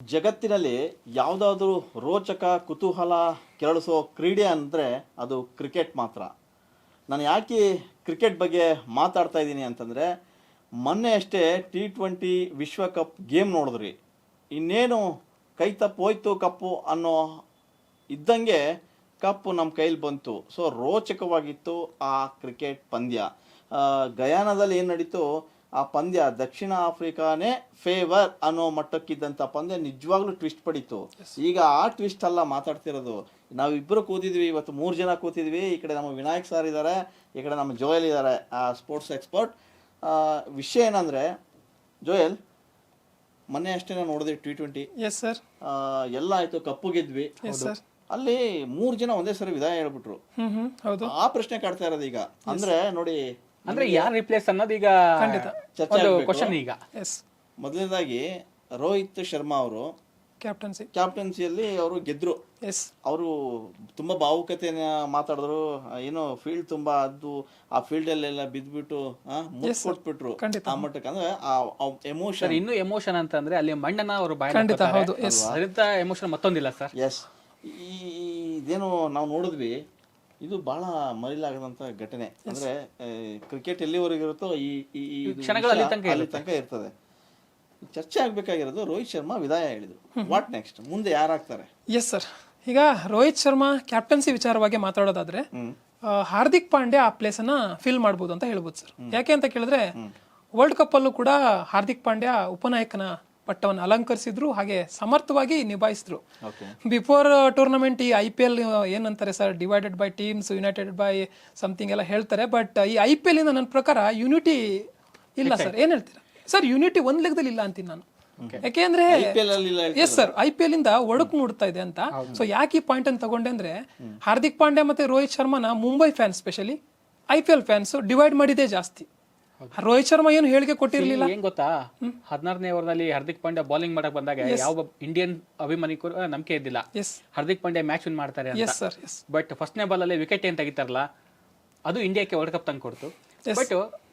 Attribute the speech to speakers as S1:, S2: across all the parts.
S1: ಜಗತ್ತಿನಲ್ಲಿ ಯಾವುದಾದ್ರೂ ರೋಚಕ ಕುತೂಹಲ ಕೆರಳಿಸೋ ಕ್ರೀಡೆ ಅಂದರೆ ಅದು ಕ್ರಿಕೆಟ್ ಮಾತ್ರ. ನಾನು ಯಾಕೆ ಕ್ರಿಕೆಟ್ ಬಗ್ಗೆ ಮಾತಾಡ್ತಾ ಇದ್ದೀನಿ ಅಂತಂದರೆ, ಮೊನ್ನೆ ಅಷ್ಟೇ ಟಿ ಟ್ವೆಂಟಿ ವಿಶ್ವಕಪ್ ಗೇಮ್ ನೋಡಿದ್ರಿ. ಇನ್ನೇನು ಕೈ ತಪ್ಪು ಹೋಯ್ತು ಕಪ್ಪು ಅನ್ನೋ ಇದ್ದಂಗೆ ಕಪ್ಪು ನಮ್ಮ ಕೈಲಿ ಬಂತು. ಸೊ ರೋಚಕವಾಗಿತ್ತು ಆ ಕ್ರಿಕೆಟ್ ಪಂದ್ಯ. ಗಯಾನದಲ್ಲಿ ಏನು ನಡೀತು? ಆ ಪಂದ್ಯ ದಕ್ಷಿಣ ಆಫ್ರಿಕಾನೇ ಫೇವರ್ ಅನ್ನೋ ಮಟ್ಟಕ್ಕಿದ್ದಂಥ ಪಂದ್ಯ ನಿಜವಾಗ್ಲೂ ಟ್ವಿಸ್ಟ್ ಪಡೀತು. ಈಗ ಆ ಟ್ವಿಸ್ಟ್ ಅಲ್ಲ ಮಾತಾಡ್ತಿರೋದು. ನಾವಿಬ್ಬರು ಕೂತಿದ್ವಿ ಇವತ್ತು ಮೂರು ಜನ ಕೂತಿದ್ವಿ. ಈ ಕಡೆ ನಮ್ಮ ವಿನಾಯಕ್ ಸರ್ ಇದ್ದಾರೆ ಈ ಕಡೆ ನಮ್ಮ ಜೋಯಲ್ ಇದ್ದಾರೆ ಆ ಸ್ಪೋರ್ಟ್ಸ್ ಎಕ್ಸ್ಪರ್ಟ್ ವಿಷಯ ಏನಂದರೆ ಜೋಯಲ್ ಮೊನ್ನೆ ಅಷ್ಟೇ ನಾವು ನೋಡಿದ್ವಿ ಟಿ ಟ್ವೆಂಟಿ
S2: ಎಸ್ ಸರ್
S1: ಎಲ್ಲ ಆಯ್ತು ಕಪ್ಪು ಗೆದ್ವಿ. ಅಲ್ಲಿ ಮೂರು ಜನ ಒಂದೇ ಸರಿ ವಿದಾಯ ಹೇಳ್ಬಿಟ್ರು. ಆ ಪ್ರಶ್ನೆ ಕಾಡ್ತಾ ಇರೋದು ಈಗ. ಅಂದ್ರೆ ನೋಡಿ
S3: ಅಂದ್ರೆ ಯಾರು ರಿಪ್ಲೇಸ್ ಅನ್ನೋದು ಈಗ
S1: ಚರ್ಚೆ
S3: ಒಂದು
S1: ಆಗ್ಬೇಕು.
S3: ಕ್ವಶನ್ ಈಗ.
S2: ಎಸ್
S1: ಮೊದಲನೇದಾಗಿ ರೋಹಿತ್ ಶರ್ಮಾ ಅವರು
S2: ಕ್ಯಾಪ್ಟನ್ಸಿ
S1: ಕ್ಯಾಪ್ಟನ್ಸಿಯಲ್ಲಿ ಅವರು ಗೆದ್ರು.
S2: ಎಸ್
S1: ಅವರು ತುಂಬಾ ಭಾವುಕತೆಯನ್ನ ಮಾತಾಡಿದ್ರು. ಏನು ಫೀಲ್ಡ್ ತುಂಬಾ ಅದು ಆ ಫೀಲ್ಡ್ ಅಲ್ಲೆಲ್ಲ ಬಿದ್ದ್ಬಿಟ್ಟು ಮುಟ್ ಕೊಟ್ಬಿಟ್ರು.
S2: ಖಂಡಿತ.
S1: ಆ ಮಟ್ಟಕ್ಕೆ ಅಂದ್ರೆ ಆ ಎಮೋಷನ್
S3: ಇನ್ನು ಎಮೋಷನ್ ಅಂತಂದ್ರೆ ಅಲ್ಲಿ ಮಣ್ಣನ್ನ ಅವರು
S2: ಖಂಡಿತ, ಹೌದು, yes.
S3: ಎಮೋಷನ್ ಮತ್ತೊಂದಿಲ್ಲ ಸರ್
S1: ಎಸ್ ಈ ಇದೇನು ನಾವು ನೋಡಿದ್ವಿ. ಇದು ಬಹಳ ಮರಿಲಾಗದಂತ ಘಟನೆ. ಅಂದ್ರೆ ಕ್ರಿಕೆಟ್ ಎಲ್ಲಿವರೆಗೆ ಇರುತ್ತೋ ಈ ಈ ಈ ಇದು
S3: ಕ್ಷಣಗಳು ಅಲ್ಲಿ ತನಕ
S1: ಅಲ್ಲಿ ತನಕ ಇರ್ತದೆ. ಚರ್ಚೆ ಆಗ್ಬೇಕಾಗಿರೋದು ರೋಹಿತ್ ಶರ್ಮಾ ವಿದಾಯ ಹೇಳಿದ್ರು ವಾಟ್ ನೆಕ್ಸ್ಟ್ ಮುಂದೆ ಯಾರಾಗ್ತಾರೆ?
S2: ಎಸ್ ಸರ್ ಈಗ ರೋಹಿತ್ ಶರ್ಮಾ ಕ್ಯಾಪ್ಟನ್ಸಿ ವಿಚಾರವಾಗಿ ಮಾತಾಡೋದಾದ್ರೆ ಹಾರ್ದಿಕ್ ಪಾಂಡ್ಯ ಆ ಪ್ಲೇಸ್ ಅನ್ನ ಫಿಲ್ ಮಾಡ್ಬೋದು ಅಂತ ಹೇಳ್ಬೋದು ಸರ್ ಯಾಕೆ ಅಂತ ಕೇಳಿದ್ರೆ ವರ್ಲ್ಡ್ ಕಪ್ ಅಲ್ಲೂ ಕೂಡ ಹಾರ್ದಿಕ್ ಪಾಂಡ್ಯ ಉಪನಾಯಕನ ಪಟ್ಟವನ್ನು ಅಲಂಕರಿಸಿದ್ರು ಹಾಗೆ ಸಮರ್ಥವಾಗಿ ನಿಭಾಯಿಸಿದ್ರು. ಬಿಫೋರ್ ಟೂರ್ನಮೆಂಟ್ ಈ ಐ ಪಿ ಎಲ್ ಏನಂತಾರೆ sir divided by teams united by something ಎಲ್ಲ ಹೇಳ್ತಾರೆ ಬಟ್ ಈ ಐ ಪಿ ಎಲ್ ಇಂದ ನನ್ನ ಪ್ರಕಾರ ಯುನಿಟಿ ಇಲ್ಲ ಸರ್ ಏನ್ ಹೇಳ್ತೀರಾ? ಸರ್ ಯುನಿಟಿ ಒಂದ್ ಲೆಕ್ಕದಲ್ಲಿ ಇಲ್ಲ ಅಂತೀನಿ ನಾನು. ಯಾಕೆಂದ್ರೆ yes sir I P L ಇಂದ ಒಡಕು ಮೂಡ್ತಾ ಇದೆ ಅಂತ. ಸೊ ಯಾಕೆ ಈ ಪಾಯಿಂಟ್ ಅನ್ನು ತಗೊಂಡೆ ಅಂದ್ರೆ ಹಾರ್ದಿಕ್ ಪಾಂಡ್ಯ ಮತ್ತೆ Rohit ಶರ್ಮಾನ Mumbai fans specially I P L fans divide ಮಾಡಿದೆ ಜಾಸ್ತಿ. ರೋಹಿತ್ ಶರ್ಮಾ ಏನು ಹೇಳಿಕೆ ಕೊಟ್ಟಿರ್ಲಿಲ್ಲ?
S3: ಏನ್ ಗೊತ್ತಾ? ಹದಿನಾರನೇ ಓವರ್ನಲ್ಲಿ ಹಾರ್ದಿಕ್ ಪಾಂಡ್ಯ ಬೌಲಿಂಗ್ ಮಾಡಕ್ ಬಂದಾಗ ಯಾವ ಇಂಡಿಯನ್ ಅಭಿಮಾನಿಕರು ನಂಬಿಕೆ ಇದ್ದಿಲ್ಲ. ಹಾರ್ದಿಕ್ ಪಾಂಡ್ಯ ಮ್ಯಾಚ್ ವಿನ್ ಮಾಡ್ತಾರೆ ಬಟ್ ಫಸ್ಟ್ನೇ ಬಾಲ್ ಅಲ್ಲಿ ವಿಕೆಟ್ ಏನ್ ತೆಗಿತಾರಲ್ಲ ಅದು ಇಂಡಿಯಾಕ್ಕೆ ವರ್ಲ್ಡ್ ಕಪ್ ತಂದು ಕೊಡ್ತು. ಬಟ್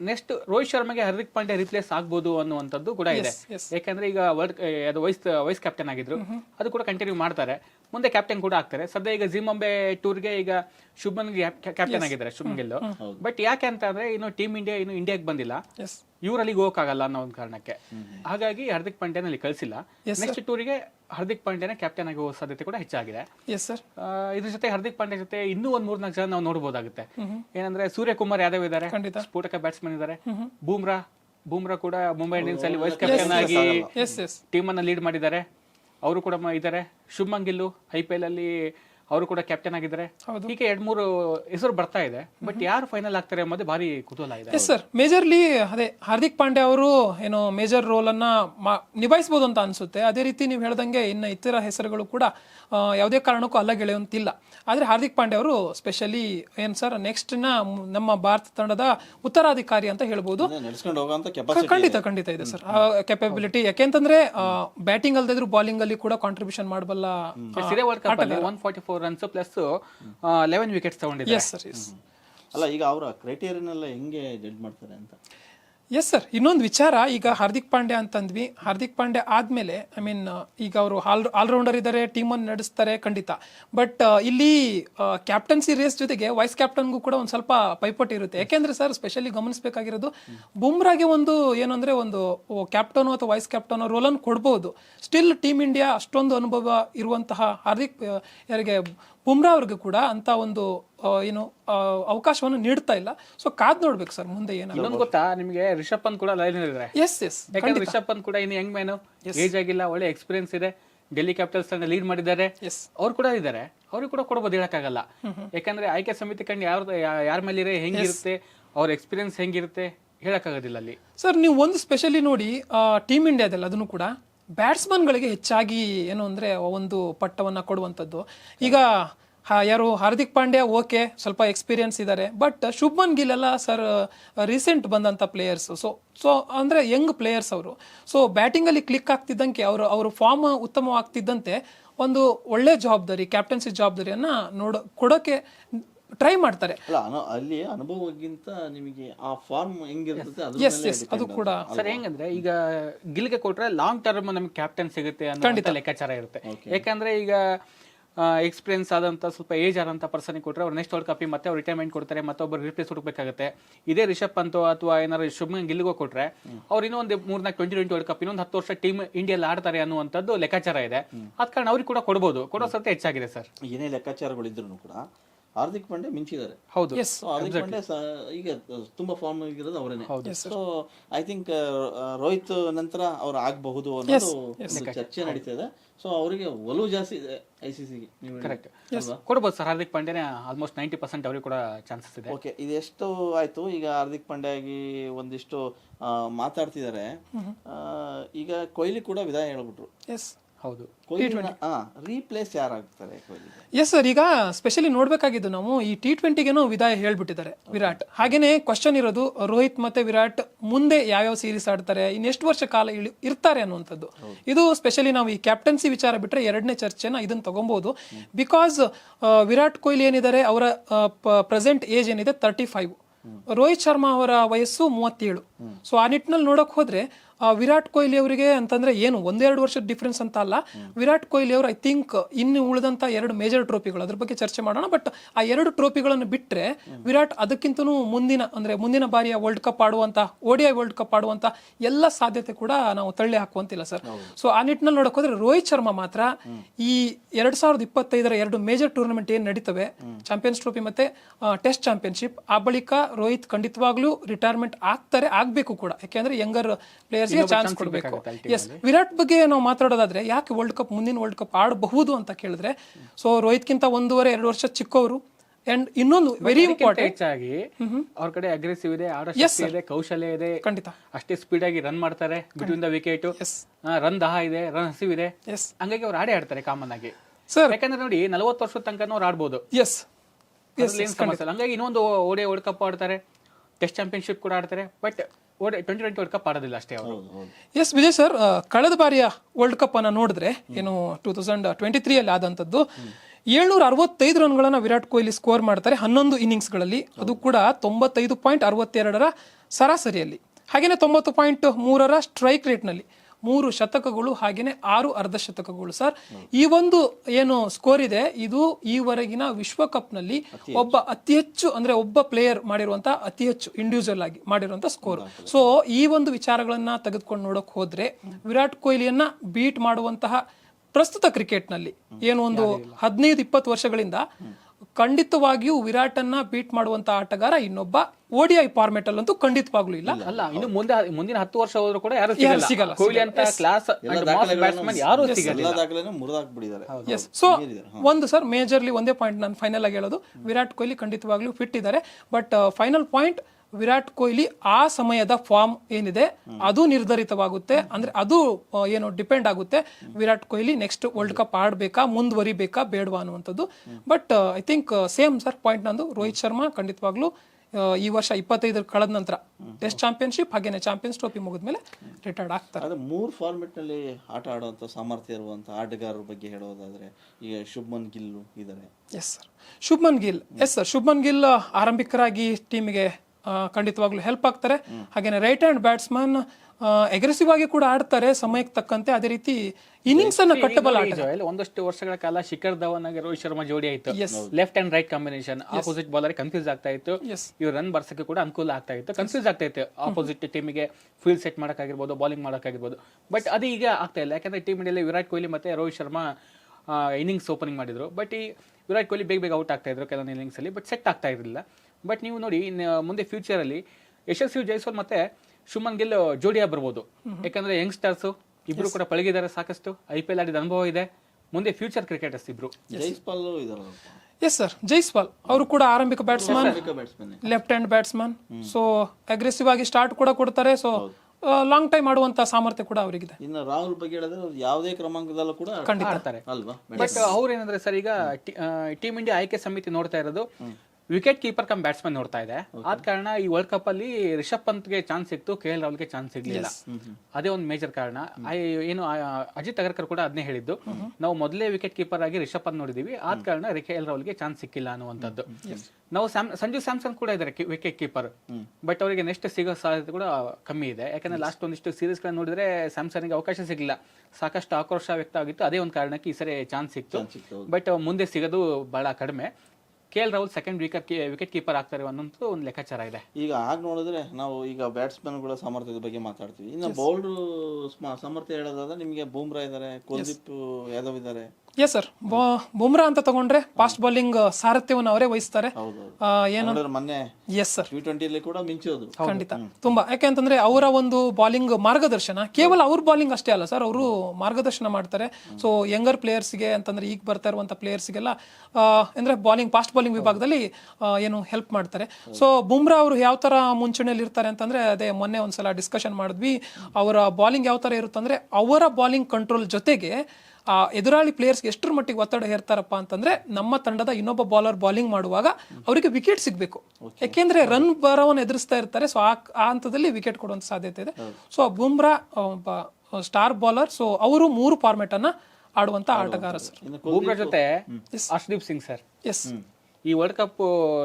S3: ನೆಕ್ಸ್ಟ್ ರೋಹಿತ್ ಶರ್ಮಾಗೆ ಹಾರ್ದಿಕ್ ಪಾಂಡ್ಯ ರಿಪ್ಲೇಸ್ ಆಗ್ಬೋದು ಅನ್ನುವಂಥದ್ದು ಕೂಡ ಇದೆ. ಯಾಕಂದ್ರೆ ಈಗ ವರ್ಲ್ಡ್ ಅದು ವೈಸ್ ವೈಸ್ ಕ್ಯಾಪ್ಟನ್ ಆಗಿದ್ರು. ಅದು ಕೂಡ ಕಂಟಿನ್ಯೂ ಮಾಡ್ತಾರೆ. ಮುಂದೆ ಕ್ಯಾಪ್ಟನ್ ಕೂಡ ಆಗ್ತಾರೆ. ಸದ್ಯ ಈಗ ಜಿಂಬಾಂಬೆ ಟೂರ್ಗೆ ಈಗ ಶುಭನ್ ಕ್ಯಾಪ್ಟನ್ ಆಗಿದ್ದಾರೆ ಶುಭನ್ ಗಿಲ್ ಬಟ್ ಯಾಕೆ ಅಂತ ಅಂದ್ರೆ ಇನ್ನು ಟೀಮ್ ಇಂಡಿಯಾ ಇನ್ನು ಇಂಡಿಯಾಗೆ ಬಂದಿಲ್ಲ. ಇವರಲ್ಲಿ ಹೋಗಕ್ಕಾಗಲ್ಲ ಅನ್ನೋ ಒಂದು ಕಾರಣಕ್ಕೆ. ಹಾಗಾಗಿ ಹಾರ್ದಿಕ್ ಪಾಂಡ್ಯನ ಅಲ್ಲಿ ಕಳಿಸಿಲ್ಲ ನೆಕ್ಸ್ಟ್ ಟೂರಿಗೆ ಹಾರ್ದಿಕ್ ಪಾಂಡ್ಯನ ಕ್ಯಾಪ್ಟನ್ ಆಗಿ ಹೋಗೋ ಸಾಧ್ಯತೆ ಕೂಡ ಹೆಚ್ಚಾಗಿದೆ.
S2: ಎಸ್ ಸರ್
S3: ಆ, ಇದ್ರ ಜೊತೆ ಹಾರ್ದಿಕ್ ಪಾಂಡ್ಯ ಜೊತೆ ಇನ್ನೂ ಒಂದ್ ಮೂರ್ನಾಲ್ಕು ಜನ ನಾವು ನೋಡಬಹುದಾಗುತ್ತೆ ಏನಂದ್ರೆ ಸೂರ್ಯಕುಮಾರ್ ಯಾದವ್ ಇದ್ದಾರೆ. ಸ್ಫೋಟಕ ಬ್ಯಾಟ್ಸ್ಮನ್ ಇದ್ದಾರೆ. ಬೂಮ್ರಾ ಬೂಮ್ರಾ ಕೂಡ ಮುಂಬೈ ಇಂಡಿಯನ್ಸ್ ಅಲ್ಲಿ ವೈಸ್ ಕ್ಯಾಪ್ಟನ್ ಆಗಿ ಟೀಮ್ ಅನ್ನ ಲೀಡ್ ಮಾಡಿದ್ದಾರೆ. ಅವರು ಕೂಡ ಇದ್ದಾರೆ ಶುಭಮಂಗಿಲ್ಲು ಗಿಲ್ಲು ಐ ಪಿ ಎಲ್ ಅಲ್ಲಿ ಅವರು ಕೂಡ ಕ್ಯಾಪ್ಟನ್ ಆಗಿದ್ದಾರೆ. ಈಗ ಎರಡ್ ಮೂರು ಹೆಸರು ಬರ್ತಾ ಇದೆ. ಬಟ್ ಯಾರು ಫೈನಲ್ ಆಗ್ತಾರೆ ಎಂಬುದು ಭಾರಿ ಕುತೂಹಲ ಇದೆ.
S2: ಎಸ್ ಸರ್ ಮೇಜರ್ಲಿ ಅದೇ ಹಾರ್ದಿಕ್ ಪಾಂಡೆ ಅವರು ಏನು ಮೇಜರ್ ರೋಲ್ ಅನ್ನ ನಿಭಾಯಿಸಬಹುದು ಅಂತ ಅನ್ಸುತ್ತೆ. ಅದೇ ರೀತಿ ನೀವು ಹೇಳ್ದಂಗೆ ಇನ್ನ ಇತರ ಹೆಸರುಗಳು ಕೂಡ ಯಾವುದೇ ಕಾರಣಕ್ಕೂ ಅಲ್ಲಗೆಳೆಯುವಂತಿಲ್ಲ ಆದ್ರೆ ಹಾರ್ದಿಕ್ ಪಾಂಡೆ ಅವರು ಸ್ಪೆಷಲಿ ಏನ್ ಸರ್ ನೆಕ್ಸ್ಟ್ನ ನಮ್ಮ ಭಾರತ ತಂಡದ ಉತ್ತರಾಧಿಕಾರಿ ಅಂತ ಹೇಳ್ಬೋದು. ಖಂಡಿತ ಖಂಡಿತ ಇದೆ ಸರ್ ಕೆಪಬಿಲಿಟಿ ಯಾಕೆಂತಂದ್ರೆ ಬ್ಯಾಟಿಂಗ್ ಅಲ್ದಿದ್ರು ಬಾಲಿಂಗ್ ಅಲ್ಲಿ ಕೂಡ ಕಾಂಟ್ರಿಬ್ಯೂಷನ್ ಮಾಡಬಲ್ಲ
S3: ಇದೇ ವರ್ಲ್ಡ್ ಕಪ್ ಅಲ್ಲಿ one forty four runs plus eleven wickets ತಗೊಂಡಿದ್ದಾರೆ.
S2: ಎಸ್ ಸರ್ ಎಸ್
S1: ಅಲ್ಲ ಈಗ ಅವರ ಕ್ರೈಟೇರಿಯನ್ ಎಲ್ಲ ಹೆಂಗೆ ಜಡ್ಜ್ ಮಾಡ್ತಾರೆ ಅಂತ?
S2: ಎಸ್ ಸರ್ ಇನ್ನೊಂದು ವಿಚಾರ ಈಗ ಹಾರ್ದಿಕ್ ಪಾಂಡೆ ಅಂತಂದ್ವಿ. ಹಾರ್ದಿಕ್ ಪಾಂಡೆ ಆದಮೇಲೆ ಐ ಮೀನ್ ಈಗ ಅವರು ಆಲ್ ಆಲ್ರೌಂಡರ್ ಇದ್ದಾರೆ ಟೀಮನ್ನು ನಡೆಸ್ತಾರೆ ಖಂಡಿತ. ಬಟ್ ಇಲ್ಲಿ ಕ್ಯಾಪ್ಟನ್ಸಿ ರೇಸ್ ಜೊತೆಗೆ ವೈಸ್ ಕ್ಯಾಪ್ಟನ್ಗೂ ಕೂಡ ಒಂದು ಸ್ವಲ್ಪ ಪೈಪೋಟಿ ಇರುತ್ತೆ. ಯಾಕೆಂದ್ರೆ ಸರ್ ಸ್ಪೆಷಲಿ ಗಮನಿಸಬೇಕಾಗಿರೋದು ಬುಮ್ರಾಗೆ ಒಂದು ಏನಂದ್ರೆ ಒಂದು ಕ್ಯಾಪ್ಟನ್ ಅಥವಾ ವೈಸ್ ಕ್ಯಾಪ್ಟನ್ ರೋಲನ್ನು ಕೊಡ್ಬೋದು. ಸ್ಟಿಲ್ ಟೀಮ್ ಇಂಡಿಯಾ ಅಷ್ಟೊಂದು ಅನುಭವ ಇರುವಂತಹ ಹಾರ್ದಿಕ್ ಆ, ಯಾರಿಗೆ ಬುಮ್ರಾ ಅವ್ರಿಗೆ ಕೂಡ ಅಂತ ಒಂದು ಏನು ಅವಕಾಶವನ್ನು ನೀಡ್ತಾ ಇಲ್ಲ. ಸೊ ಕಾದ್ ನೋಡ್ಬೇಕು ಸರ್ ಮುಂದೆ
S3: ಏನೋ ಗೊತ್ತಾ ನಿಮಗೆ ರಿಷಬ್ ಪಂತ್ ಕೂಡ ಲೈನ್ ಇದ್ದಾರೆ
S2: ಎಸ್ ಎಸ್
S3: ಯಾಕಂದ್ರೆ ರಿಷಬ್ ಪಂತ್ ಕೂಡ ಇನ್ನು ಯಂಗ್ ಮ್ಯಾನು ಏಜ್ ಆಗಿಲ್ಲ ಒಳ್ಳೆ ಎಕ್ಸ್ಪೀರಿಯನ್ಸ್ ಇದೆ. ಡೆಲ್ಲಿ ಕ್ಯಾಪಿಟಲ್ಸ್ ತಂಡ ಲೀಡ್ ಮಾಡಿದ್ದಾರೆ.
S2: ಎಸ್
S3: ಅವ್ರು ಕೂಡ ಇದ್ದಾರೆ. ಅವ್ರಿಗೆ ಕೂಡ ಕೊಡ್ಬೋದು ಹೇಳಕ್ಕಾಗಲ್ಲ. ಯಾಕಂದ್ರೆ ಆಯ್ಕೆ ಸಮಿತಿ ಕಂಡು ಯಾರ ಯಾರ ಮೇಲಿರೆ ಹೆಂಗಿರುತ್ತೆ ಅವ್ರ ಎಕ್ಸ್ಪೀರಿಯನ್ಸ್ ಹೆಂಗಿರುತ್ತೆ ಹೇಳಕ್ಕಾಗೋದಿಲ್ಲ ಅಲ್ಲಿ.
S2: ಸರ್ ನೀವು ಒಂದು ಸ್ಪೆಷಲಿ ನೋಡಿ ಟೀಮ್ ಇಂಡಿಯಾದಲ್ಲಿ ಅದನ್ನು ಕೂಡ ಬ್ಯಾಟ್ಸ್ಮನ್ಗಳಿಗೆ ಹೆಚ್ಚಾಗಿ ಏನು ಅಂದ್ರೆ ಒಂದು ಪಟ್ಟವನ್ನ ಕೊಡುವಂಥದ್ದು. ಈಗ ಹಾ, ಯಾರು ಹಾರ್ದಿಕ್ ಪಾಂಡ್ಯ ಓಕೆ ಸ್ವಲ್ಪ ಎಕ್ಸ್ಪೀರಿಯನ್ಸ್ ಇದ್ದಾರೆ ಬಟ್ ಶುಭ್ಮನ್ ಗಿಲ್ ಎಲ್ಲ ಸರ್ ರೀಸೆಂಟ್ ಬಂದಂಥ ಪ್ಲೇಯರ್ಸ್ ಸೊ ಸೊ ಅಂದರೆ ಯಂಗ್ ಪ್ಲೇಯರ್ಸ್ ಅವರು. ಸೊ ಬ್ಯಾಟಿಂಗಲ್ಲಿ ಕ್ಲಿಕ್ ಆಗ್ತಿದ್ದಂಗೆ ಅವರು ಅವರು ಫಾರ್ಮ್ ಉತ್ತಮವಾಗ್ತಿದ್ದಂತೆ ಒಂದು ಒಳ್ಳೆ ಜವಾಬ್ದಾರಿ ಕ್ಯಾಪ್ಟನ್ಸಿ ಜವಾಬ್ದಾರಿಯನ್ನು ನೋಡ ಕೊಡೋಕ್ಕೆ ಟ್ರೈ ಮಾಡ್ತಾರೆ.
S1: ಅಲ್ಲ ಅಲ್ಲಿ ಅನುಭವಕ್ಕಿಂತ ನಿಮಗೆ ಆ ಫಾರ್ಮ್ ಹೆಂಗಿರ್ತದೆ ಅದ್ರ
S2: ಎಸ್ ಎಸ್ ಅದು ಕೂಡ.
S3: ಸರ್ ಹೆಂಗಂದ್ರೆ ಈಗ ಗಿಲ್ಗೆ ಕೊಟ್ರೆ ಲಾಂಗ್ ಟರ್ಮ್ ನಮ್ಗೆ ಕ್ಯಾಪ್ಟನ್ ಸಿಗುತ್ತೆ ಅನ್ನೋ ಲೆಕ್ಕಾಚಾರ ಇರುತ್ತೆ. ಯಾಕಂದ್ರೆ ಈಗ ಎಕ್ಸ್ಪೀರಿಯನ್ಸ್ ಆದಂಥ ಸ್ವಲ್ಪ ಏಜ್ ಆದಂಥ ಪರ್ಸನ್ ಕೊಟ್ಟರೆ ಅವ್ರು ನೆಕ್ಸ್ಟ್ ವರ್ಲ್ಡ್ ಕಪ್ಪಿಗೆ ಮತ್ತೆ ಅವ್ರು ರಿಟೈರ್ಮೆಂಟ್ ಕೊಡ್ತಾರೆ ಮತ್ತೊಬ್ಬರು ರಿಪ್ಲೇಸ್ ಹುಡುಕಬೇಕಾಗುತ್ತೆ. ಇದೇ ರಿಷಬ್ ಪಂತ್ ಅಥವಾ ಏನಾದ್ರು ಶುಭ್ಮನ್ ಗಿಲ್ಗೋ ಕೊಟ್ರೆ ಅವ್ರು ಇನ್ನೊಂದು ಮೂರ್ನಾಲ್ಕು ಟ್ವೆಂಟಿ ಟ್ವೆಂಟಿ ವರ್ಲ್ಡ್ ಕಪ್ ಇನ್ನೊಂದು ಹತ್ತು ವರ್ಷ ಟೀಮ್ ಇಂಡಿಯಲ್ಲಿ ಆಡ್ತಾರೆ ಅನ್ನುವಂಥದ್ದು ಲೆಕ್ಕಾಚಾರ ಇದೆ. ಆದ ಕಾರಣ ಅವ್ರಿಗೆ ಕೂಡ ಕೊಡ್ಬೋದು. ಕೊಡೋ ಸತ್ಯ ಹೆಚ್ಚಾಗಿದೆ ಸರ್.
S1: ಏನೇ ಲೆಕ್ಕಾಚಾರಗಳಿದ್ರು ಕೂಡ ಹಾರ್ದಿಕ್ ಪಾಂಡೆ ಮಿಂಚಿದ್ದಾರೆ.
S3: ಹೌದು.
S1: ಸೊ ಹಾರ್ದಿಕ್ ಪಾಂಡೆ ಈಗ ತುಂಬಾ ಫಾರ್ಮ್ ಆಗಿರೋದು ಅವರೇನೆ. ಸೊ ಐ ಥಿಂಕ್ ರೋಹಿತ್ ನಂತರ ಅವ್ರು ಆಗಬಹುದು ಅನ್ನೋದು ಚರ್ಚೆ ನಡೀತಾ ಇದೆ ಸೊ ಅವರಿಗೆ ಒಲವು ಜಾಸ್ತಿ ಇದೆ ಐ ಸಿ ಸಿಗೆ
S3: ಕರೆಕ್ಟ್ ಕೊಡ್ಬೋದು sir Hardik Pandey almost ninety percent ಅವರಿಗೆ ಕೂಡ ಚಾನ್ಸಸ್ ಇದೆ.
S1: ಓಕೆ ಇದೆಷ್ಟು ಆಯ್ತು? ಈಗ ಹಾರ್ದಿಕ್ ಪಾಂಡೆ ಆಗಿ ಒಂದಿಷ್ಟು ಮಾತಾಡ್ತಿದ್ದಾರೆ. ಆ, ಈಗ ಕೊಹ್ಲಿ ಕೂಡ ವಿದಾಯ ಹೇಳ್ಬಿಟ್ರು.
S2: ಎಸ್
S3: ಹೌದು.
S1: ರೀಪ್ಲೇಸ್ ಯಾರಾಗ್ತಾರೆ ಕೊಹ್ಲಿ?
S2: ಎಸ್ ಸರ್ ಈಗ ಸ್ಪೆಷಲಿ ನೋಡ್ಬೇಕಾಗಿದ್ದು ನಾವು ಈ ಟಿ ಟ್ವೆಂಟಿಗೇನು ವಿದಾಯ ಹೇಳ್ಬಿಟ್ಟಿದ್ದಾರೆ ವಿರಾಟ್. ಹಾಗೇನೆ ಕ್ವಶನ್ ಇರೋದು ರೋಹಿತ್ ಮತ್ತೆ ವಿರಾಟ್ ಮುಂದೆ ಯಾವ್ಯಾವ ಸೀರೀಸ್ ಆಡ್ತಾರೆ ಇನ್ನೆಷ್ಟು ವರ್ಷ ಕಾಲ ಇಳಿ- ಇರ್ತಾರೆ ಅನ್ನುವಂಥದ್ದು. ಇದು ಸ್ಪೆಷಲಿ ನಾವು ಈ ಕ್ಯಾಪ್ಟನ್ಸಿ ವಿಚಾರ ಬಿಟ್ರೆ ಎರಡನೇ ಚರ್ಚೆನ ಇದನ್ನ ತಗೊಬಹುದು ಬಿಕಾಸ್ ವಿರಾಟ್ ಕೊಹ್ಲಿ ಏನಿದ್ದಾರೆ ಅವರ ಪ್ರೆಸೆಂಟ್ ಏಜ್ ಏನಿದೆ ತರ್ಟಿ ಫೈವ್ ರೋಹಿತ್ ಶರ್ಮಾ ಅವರ ವಯಸ್ಸು ಮೂವತ್ತೇಳು. ಸೊ ಆ ನಿಟ್ಟಿನಲ್ಲಿ ನೋಡಕ್ ಹೋದ್ರೆ ವಿರಾಟ್ ಕೊಹ್ಲಿ ಅವರಿಗೆ ಅಂತಂದ್ರೆ ಏನು ಒಂದೆರಡು ವರ್ಷದ ಡಿಫ್ರೆನ್ಸ್ ಅಂತ ಅಲ್ಲ. ವಿರಾಟ್ ಕೊಹ್ಲಿ ಅವರು ಐ ಥಿಂಕ್ ಇನ್ನು ಉಳಿದಂತ ಎರಡು ಮೇಜರ್ ಟ್ರೋಫಿಗಳು ಅದ್ರ ಬಗ್ಗೆ ಚರ್ಚೆ ಮಾಡೋಣ ಬಟ್ ಆ ಎರಡು ಟ್ರೋಫಿಗಳನ್ನು ಬಿಟ್ರೆ ವಿರಾಟ್ ಅದಕ್ಕಿಂತನೂ ಮುಂದಿನ ಅಂದ್ರೆ ಮುಂದಿನ ಬಾರಿಯ ವರ್ಲ್ಡ್ ಕಪ್ ಆಡುವಂತ ಓಡಿಐ ವರ್ಲ್ಡ್ ಕಪ್ ಆಡುವಂತ ಎಲ್ಲ ಸಾಧ್ಯತೆ ಕೂಡ ನಾವು ತಳ್ಳಿ ಹಾಕುವಂತಿಲ್ಲ ಸರ್ ಸೊ ಆ ನಿಟ್ಟಿನಲ್ಲಿ ನೋಡಕ್ ಹೋದ್ರೆ ರೋಹಿತ್ ಶರ್ಮಾ ಮಾತ್ರ ಈ ಎರಡ್ ಸಾವಿರದ ಇಪ್ಪತ್ತೈದರ ಎರಡು ಮೇಜರ್ ಟೂರ್ನಮೆಂಟ್ ಏನ್ ನಡೀತವೆ ಚಾಂಪಿಯನ್ಸ್ ಟ್ರೋಫಿ ಮತ್ತೆ ಟೆಸ್ಟ್ ಚಾಂಪಿಯನ್ಶಿಪ್ ಆ ಬಳಿಕ ರೋಹಿತ್ ಖಂಡಿತವಾಗ್ಲೂ ರಿಟೈರ್ಮೆಂಟ್ ಆಗ್ತಾರೆ ಆಗ್ಬೇಕು ಕೂಡ. ಯಾಕೆಂದ್ರೆ ಯಂಗರ್ ಪ್ಲೇಯರ್ಸ್ಗೆ ಚಾನ್ಸ್ ಕೊಡಬೇಕು. ಎಸ್ ವಿರಾಟ್ ಬಗ್ಗೆ ನಾವು ಮಾತಾಡೋದಾದ್ರೆ ಯಾಕೆ ವರ್ಲ್ಡ್ ಕಪ್ ಮುಂದಿನ ವರ್ಲ್ಡ್ ಕಪ್ ಆಡಬಹುದು ಅಂತ ಕೇಳಿದ್ರೆ ಸೊ ರೋಹಿತ್ಗಿಂತ ಒಂದೂವರೆ ಎರಡು ವರ್ಷ ಚಿಕ್ಕವರು ಅಂಡ್ ಇನ್ನೊಂದು ವೆರಿ ಇಂಪಾರ್ಟೆಂಟ್
S3: ಹೆಚ್ಚಾಗಿ ಅವ್ರ ಕಡೆ ಅಗ್ರೆಸಿವ್ ಇದೆ ಶಕ್ತಿ ಇದೆ ಕೌಶಲ್ಯ ಇದೆ.
S2: ಖಂಡಿತ.
S3: ಅಷ್ಟೇ ಸ್ಪೀಡ್ ಆಗಿ ರನ್ ಮಾಡ್ತಾರೆ ಬಿಟ್ವೀನ್ ದ ವಿಕೆಟ್ ರನ್ ದಹ ಇದೆ ರನ್ ಹಸಿವಿದೆ
S2: ಎಸ್
S3: ಹಂಗಾಗಿ ಅವ್ರು ಆಡೇ ಆಡ್ತಾರೆ ಕಾಮನ್ ಆಗಿ.
S2: ಸರ್
S3: ಯಾಕಂದ್ರೆ ನೋಡಿ ನಲವತ್ತು ವರ್ಷದ ತನಕ ಅವ್ರು ಆಡ್ಬೋದು.
S2: ಎಸ್.
S3: ಹಂಗಾಗಿ ಇನ್ನೊಂದು ಓಡೆ ವರ್ಲ್ಡ್ ಕಪ್ ಆಡ್ತಾರೆ ಟೆಸ್ಟ್ ಚಾಂಪಿಯನ್ಶಿಪ್ ಕೂಡ ಆಡ್ತಾರೆ but twenty twenty world cup ಆಡೋದಿಲ್ಲ ಅಷ್ಟೇ ಅವರು.
S2: ಎಸ್ ವಿಜಯ್ ಸರ್ ಕಳೆದ ಬಾರಿಯ ವರ್ಲ್ಡ್ ಕಪ್ ಅನ್ನ ನೋಡಿದ್ರೆ ಏನು ಟೂ ತೌಸಂಡ್ ಟ್ವೆಂಟಿ ತ್ರೀ ಅಲ್ಲಿ ಆದಂತದ್ದು ಏಳ್ನೂರ ಅರವತ್ತೈದು ರನ್ಗಳನ್ನ ವಿರಾಟ್ ಕೊಹ್ಲಿ ಸ್ಕೋರ್ ಮಾಡ್ತಾರೆ ಹನ್ನೊಂದು ಇನ್ನಿಂಗ್ಸ್ಗಳಲ್ಲಿ. ಅದು ಕೂಡ ತೊಂಬತ್ತೈದು ಪಾಯಿಂಟ್ ಅರವತ್ತೆರಡರ ಸರಾಸರಿಯಲ್ಲಿ. ಹಾಗೇನೆ ತೊಂಬತ್ತು ಪಾಯಿಂಟ್ ಮೂರರ ಸ್ಟ್ರೈಕ್ ರೇಟ್ನಲ್ಲಿ. ಮೂರು ಶತಕಗಳು ಹಾಗೇನೆ ಆರು ಅರ್ಧ ಶತಕಗಳು ಸರ್ ಈ ಒಂದು ಏನು ಸ್ಕೋರ್ ಇದೆ ಇದು ಈವರೆಗಿನ ವಿಶ್ವಕಪ್ನಲ್ಲಿ ಒಬ್ಬ ಅತಿ ಹೆಚ್ಚು ಅಂದ್ರೆ ಒಬ್ಬ ಪ್ಲೇಯರ್ ಮಾಡಿರುವಂತಹ ಅತಿ ಹೆಚ್ಚು ಇಂಡಿವಿಜುವಲ್ ಆಗಿ ಮಾಡಿರುವಂತಹ ಸ್ಕೋರ್ ಸೊ ಈ ಒಂದು ವಿಚಾರಗಳನ್ನ ತೆಗೆದುಕೊಂಡು ನೋಡಕ್ ಹೋದ್ರೆ ವಿರಾಟ್ ಕೊಹ್ಲಿಯನ್ನ ಬೀಟ್ ಮಾಡುವಂತಹ ಪ್ರಸ್ತುತ ಕ್ರಿಕೆಟ್ನಲ್ಲಿ ಏನು ಒಂದು ಹದಿನೈದು ಇಪ್ಪತ್ತು ವರ್ಷಗಳಿಂದ ಖಂಡಿತವಾಗಿಯೂ ವಿರಾಟನ್ನ ಬೀಟ್ ಮಾಡುವಂತ ಆಟಗಾರ ಇನ್ನೊಬ್ಬ ಓಡಿಐ ಫಾರ್ಮೆಟ್ ಅಲ್ಲಂತೂ ಖಂಡಿತವಾಗ್ಲೂ ಇಲ್ಲ.
S3: ಅಲ್ಲ ಇನ್ನು ಮುಂದೆ ಮುಂದಿನ ಹತ್ತು ವರ್ಷ ಹೋದ್ರು ಕೂಡ ಯಾರು
S2: ಸಿಗಲ್ಲ,
S3: ಕೊಹ್ಲಿ ಅಂತ ಕ್ಲಾಸ್ ಬ್ಯಾಟ್ಸ್ಮನ್ ಯಾರು
S2: ಎಸ್ ಸೊ ಒಂದು ಸರ್ ಮೇಜರ್ಲಿ ಒಂದೇ ಪಾಯಿಂಟ್ ನಾನು ಫೈನಲ್ ಆಗಿ ಹೇಳೋದು. ವಿರಾಟ್ ಕೊಹ್ಲಿ ಖಂಡಿತವಾಗ್ಲೂ ಫಿಟ್ ಇದ್ದಾರೆ. But final point Virat Kohli ಆ ಸಮಯದ ಫಾರ್ಮ್ ಏನಿದೆ ಅದು ನಿರ್ಧರಿತವಾಗುತ್ತೆ. ಅಂದ್ರೆ ಅದು ಏನು ಡಿಪೆಂಡ್ ಆಗುತ್ತೆ. Virat Kohli next world cup ಆಡ್ಬೇಕಾ ಮುಂದುವರಿಬೇಕಾ ಬೇಡವಾ ಅನ್ನುವಂಥದ್ದು. But I think same sir point ನಂದು. ರೋಹಿತ್ ಶರ್ಮಾ ಖಂಡಿತವಾಗ್ಲೂ ಈ ವರ್ಷ ಇಪ್ಪತ್ತೈದರ ಕಳೆದ ನಂತರ ಟೆಸ್ಟ್ ಚಾಂಪಿಯನ್ಶಿಪ್ ಹಾಗೇನೆ ಚಾಂಪಿಯನ್ಸ್ ಟ್ರೋಫಿ ಮುಗಿದ ಮೇಲೆ ರಿಟೈರ್ಡ್ ಆಗ್ತಾರೆ.
S1: ಅದೇ ಮೂರು ಫಾರ್ಮೆಟ್ನಲ್ಲಿ ಆಟ ಆಡುವಂತ ಸಾಮರ್ಥ್ಯ ಇರುವಂತ ಆಟಗಾರರ ಬಗ್ಗೆ ಹೇಳೋದಾದ್ರೆ ಈಗ ಶುಭ್ಮನ್ ಗಿಲ್ ಇದ್ದಾರೆ
S2: yes sir Shubman Gill yes sir Shubman Gill ಆರಂಭಿಕರಾಗಿ ಟೀಮಿಗೆ ಖಂಡಿತವಾಗ್ಲೂ ಹೆಲ್ಪ್ ಆಗ್ತಾರೆ. ಹಾಗೇನೆ ರೈಟ್ ಹ್ಯಾಂಡ್ ಬ್ಯಾಟ್ಸ್ಮನ್ ಅಗ್ರೆಸಿವ್ ಆಗಿ ಕೂಡ ಆಡ್ತಾರೆ ಸಮಯಕ್ಕೆ ತಕ್ಕಂತೆ. ಅದೇ ರೀತಿ ಇನ್ನಿಂಗ್ಸ್ ಅನ್ನ ಕಟ್ಟಬಲ್ ಆಟ.
S3: ಒಂದಷ್ಟು ವರ್ಷಗಳ ಕಾಲ ಶಿಖರ್ ಧವನ್ ಆಗಿ ರೋಹಿತ್ ಶರ್ಮಾ ಜೋಡಿ ಆಯ್ತು. Left and right combination opposite bowler confuse ಆಗ್ತಾ ಇತ್ತು. ಇವ್ರು ರನ್ ಬರ್ಸಕ್ಕೆ ಕೂಡ ಅನುಕೂಲ ಆಗ್ತಾ ಇತ್ತು. ಕನ್ಫ್ಯೂಸ್ ಆಗ್ತಾ ಇತ್ತು. ಆಪೋಸಿಟ್ ಟೀಮಿಗೆ ಫೀಲ್ಡ್ ಸೆಟ್ ಮಾಡೋಕ್ಕಾಗಿರ್ಬೋದು ಬೌಲಿಂಗ್ ಮಾಡೋಕ್ಕಾಗಿರ್ಬೋದು. ಬಟ್ ಅದು ಈಗ ಆಗ್ತಾ ಇಲ್ಲ. ಯಾಕಂದ್ರೆ ಟೀಮ್ ಇಂಡಿಯಲ್ಲಿ ವಿರಾಟ್ ಕೊಹ್ಲಿ ಮತ್ತೆ ರೋಹಿತ್ ಶರ್ಮಾ ಇನ್ನಿಂಗ್ಸ್ ಓಪನಿಂಗ್ ಮಾಡಿದ್ರು. ಬಟ್ ಈ ವಿರಾಟ್ ಕೊಹ್ಲಿ ಬೇಗ ಬೇಗ ಔಟ್ ಆಗ್ತಾ ಇದ್ರು ಕೆಲವೊಂದು ಇನ್ನಿಂಗ್ಸ್ ಅಲ್ಲಿ. ಬಟ್ ಸೆಟ್ ಆಗ್ತಾ ಇರಲಿಲ್ಲ. ಬಟ್ ನೀವು ನೋಡಿ ಇನ್ನು ಮುಂದೆ ಫ್ಯೂಚರ್ ಅಲ್ಲಿ ಯಶಸ್ವಿ ಜೈಸ್ವಾಲ್ ಮತ್ತೆ ಶುಮನ್ ಗಿಲ್ ಜೋಡಿಯಾಗಿ ಬರ್ಬೋದು. ಯಾಕಂದ್ರೆ ಯಂಗ್ಸ್ಟರ್ಸ್ ಇಬ್ರು ಕೂಡ ಪಳಗಿದ್ದಾರೆ ಸಾಕಷ್ಟು. ಐ ಪಿ ಎಲ್ ಆಡಿದ ಅನುಭವ ಇದೆ. ಮುಂದೆ ಫ್ಯೂಚರ್ ಕ್ರಿಕೆಟರ್ಸ್ ಇಬ್ರು.
S1: ಜೈಸ್ಪಾಲ್
S2: ಎಸ್ ಸರ್ ಜೈಸ್ವಾಲ್ ಅವರು ಕೂಡ ಆರಂಭಿಕ batsman left hand batsman so aggressive ಆಗಿ ಸ್ಟಾರ್ಟ್ ಕೂಡ ಕೊಡ್ತಾರೆ. ಸೊ ಲಾಂಗ್ ಟೈಮ್ ಆಡುವಂತ ಸಾಮರ್ಥ್ಯ ಕೂಡ ಅವರಿಗಿದೆ.
S1: ಇನ್ನು ರಾಹುಲ್ ಬಗ್ಗೆ ಹೇಳಿದ್ರೆ ಯಾವುದೇ ಕ್ರಮಾಂಕದಲ್ಲೂ ಕೂಡ
S3: ಆಡ್ತಾರೆ.
S1: ಅಲ್ವಾ?
S3: ಬಟ್ ಅವ್ರೇನಂದ್ರೆ ಸರ್ ಈಗ ಟೀಮ್ ಇಂಡಿಯಾ ಆಯ್ಕೆ ಸಮಿತಿ ನೋಡ್ತಾ ಇರೋದು. ವಿಕೆಟ್ ಕೀಪರ್ ಕಮ್ ಬ್ಯಾಟ್ಸ್ಮನ್ ನೋಡ್ತಾ ಇದೆ. ಆದ ಕಾರಣ ಈ ವರ್ಲ್ಡ್ ಕಪ್ ಅಲ್ಲಿ ರಿಷಬ್ ಪಂತ್ಗೆ ಚಾನ್ಸ್ ಸಿಕ್ತು ಕೆ ಎಲ್ ರಾಹುಲ್ಗೆ ಚಾನ್ಸ್ ಸಿಗ್ಲಿಲ್ಲ. ಅದೇ ಒಂದು ಮೇಜರ್ ಕಾರಣ. ಏನು ಅಜಿತ್ ಅಗರ್ಕರ್ ಕೂಡ ಅದನ್ನೇ ಹೇಳಿದ್ದು. ನಾವು ಮೊದಲೇ ವಿಕೆಟ್ ಕೀಪರ್ ಆಗಿ ರಿಷಬ್ ಪಂತ್ ನೋಡಿದೀವಿ. ಆದ ಕಾರಣ ಕೆ ಎಲ್ ರಾಹುಲ್ಗೆ ಚಾನ್ಸ್ ಸಿಕ್ಕಿಲ್ಲ ಅನ್ನುವಂಥದ್ದು. ನಾವು ಸ್ಯಾಮ್ ಸಂಜು ಸ್ಯಾಮ್ಸನ್ ಕೂಡ ಇದ್ದಾರೆ ವಿಕೆಟ್ ಕೀಪರ್ ಬಟ್ ಅವರಿಗೆ ನೆಕ್ಸ್ಟ್ ಸಿಗೋ ಸಾಧ್ಯತೆ ಕೂಡ ಕಮ್ಮಿ ಇದೆ. ಯಾಕಂದ್ರೆ ಲಾಸ್ಟ್ ಒಂದಿಷ್ಟು ಸೀರೀಸ್ ಗಳನ್ನ ನೋಡಿದ್ರೆ ಸ್ಯಾಮ್ಸನ್ಗೆ ಅವಕಾಶ ಸಿಗಲಿಲ್ಲ. ಸಾಕಷ್ಟು ಆಕ್ರೋಶ ವ್ಯಕ್ತ ಆಗಿತ್ತು. ಅದೇ ಒಂದು ಕಾರಣಕ್ಕೆ ಈ ಸರಿ ಚಾನ್ಸ್ ಸಿಕ್ತು, ಬಟ್ ಮುಂದೆ ಸಿಗೋದು ಬಹಳ ಕಡಿಮೆ. K L Rahul second wicket wicket keeper ಆಗ್ತಾರೆ ಅನ್ನೋದು ಒಂದು ಲೆಕ್ಕಾಚಾರ ಇದೆ.
S1: ಈಗ ಆಗ ನೋಡಿದ್ರೆ ನಾವು ಈಗ ಬ್ಯಾಟ್ಸ್ಮನ್ಗಳ ಸಾಮರ್ಥ್ಯದ ಬಗ್ಗೆ ಮಾತಾಡ್ತೀವಿ. ಇನ್ನು ಬೌಲ್ಡ್ ಸಾಮರ್ಥ್ಯ ಹೇಳೋದಾದ್ರೆ ನಿಮಗೆ ಬೂಮ್ರಾ ಇದ್ದಾರೆ ಕುಲ್ದೀಪ್ ಯಾದವ್ ಇದ್ದಾರೆ.
S2: ಎಸ್ ಸರ್ ಬುಮ್ರಾ ಅಂತ ತಗೊಂಡ್ರೆ ಫಾಸ್ಟ್ ಬೌಲಿಂಗ್ ಸಾರಥ್ಯವನ್ನು ಅವರೇ ವಹಿಸ್ತಾರೆ. ಏನು?
S1: ಮೊನ್ನೆ
S2: ಎಸ್ ಸರ್
S1: ಟಿ ಟ್ವೆಂಟಿಲಿ ಕೂಡ ಮಿಂಚೋದು
S2: ಖಂಡಿತ. ತುಂಬಾ. ಯಾಕೆಂತಂದ್ರೆ ಅವರ ಒಂದು ಬಾಲಿಂಗ್ ಮಾರ್ಗದರ್ಶನ ಕೇವಲ ಅವ್ರ ಬಾಲಿಂಗ್ ಅಷ್ಟೇ ಅಲ್ಲ ಸರ್ ಅವರು ಮಾರ್ಗದರ್ಶನ ಮಾಡ್ತಾರೆ. ಸೊ ಯಂಗರ್ ಪ್ಲೇಯರ್ಸ್ಗೆ ಅಂತಂದ್ರೆ ಈಗ ಬರ್ತಾ ಇರುವಂತ ಪ್ಲೇಯರ್ಸ್ಗೆಲ್ಲ ಅಂದ್ರೆ ಬಾಲಿಂಗ್ ಫಾಸ್ಟ್ ಬಾಲಿಂಗ್ ವಿಭಾಗದಲ್ಲಿ ಏನು ಹೆಲ್ಪ್ ಮಾಡ್ತಾರೆ. ಸೊ ಬುಮ್ರಾ ಅವರು ಯಾವ ತರ ಮುಂಚೂಣಿಯಲ್ಲಿ ಇರ್ತಾರೆ ಅಂತಂದ್ರೆ ಅದೇ ಮೊನ್ನೆ ಒಂದ್ಸಲ ಡಿಸ್ಕಷನ್ ಮಾಡಿದ್ವಿ. ಅವರ ಬಾಲಿಂಗ್ ಯಾವ ತರ ಇರುತ್ತಂದ್ರೆ ಅವರ ಬಾಲಿಂಗ್ ಕಂಟ್ರೋಲ್ ಜೊತೆಗೆ ಎದುರಾಳಿ ಪ್ಲೇಯರ್ಸ್ಗೆ ಎಷ್ಟರ ಮಟ್ಟಿಗೆ ಒತ್ತಡ ಹೇರ್ತಾರಪ್ಪ ಅಂತಂದ್ರೆ ನಮ್ಮ ತಂಡದ ಇನ್ನೊಬ್ಬ ಬಾಲರ್ ಬಾಲಿಂಗ್ ಮಾಡುವಾಗ ಅವರಿಗೆ ವಿಕೆಟ್ ಸಿಗಬೇಕು. ಯಾಕೆಂದ್ರೆ ರನ್ ಬರವನ್ನು ಎದುರಿಸ್ತಾ ಇರ್ತಾರೆ ಸೊ ಆ ಆ ಹಂತದಲ್ಲಿ ವಿಕೆಟ್ ಕೊಡುವಂತ ಸಾಧ್ಯತೆ ಇದೆ. ಸೊ ಬುಮ್ರಾ ಒಬ್ಬ ಸ್ಟಾರ್ ಬಾಲರ್ ಸೊ ಅವರು ಮೂರು ಫಾರ್ಮೆಟ್ ಅನ್ನ ಆಡುವಂತ ಆಟಗಾರ ಸರ್
S3: ಬುಮ್ರಾ ಜೊತೆ ಹರ್ಷದೀಪ್ ಸಿಂಗ್ ಸರ್
S2: ಎಸ್
S3: ಈ ವರ್ಲ್ಡ್ ಕಪ್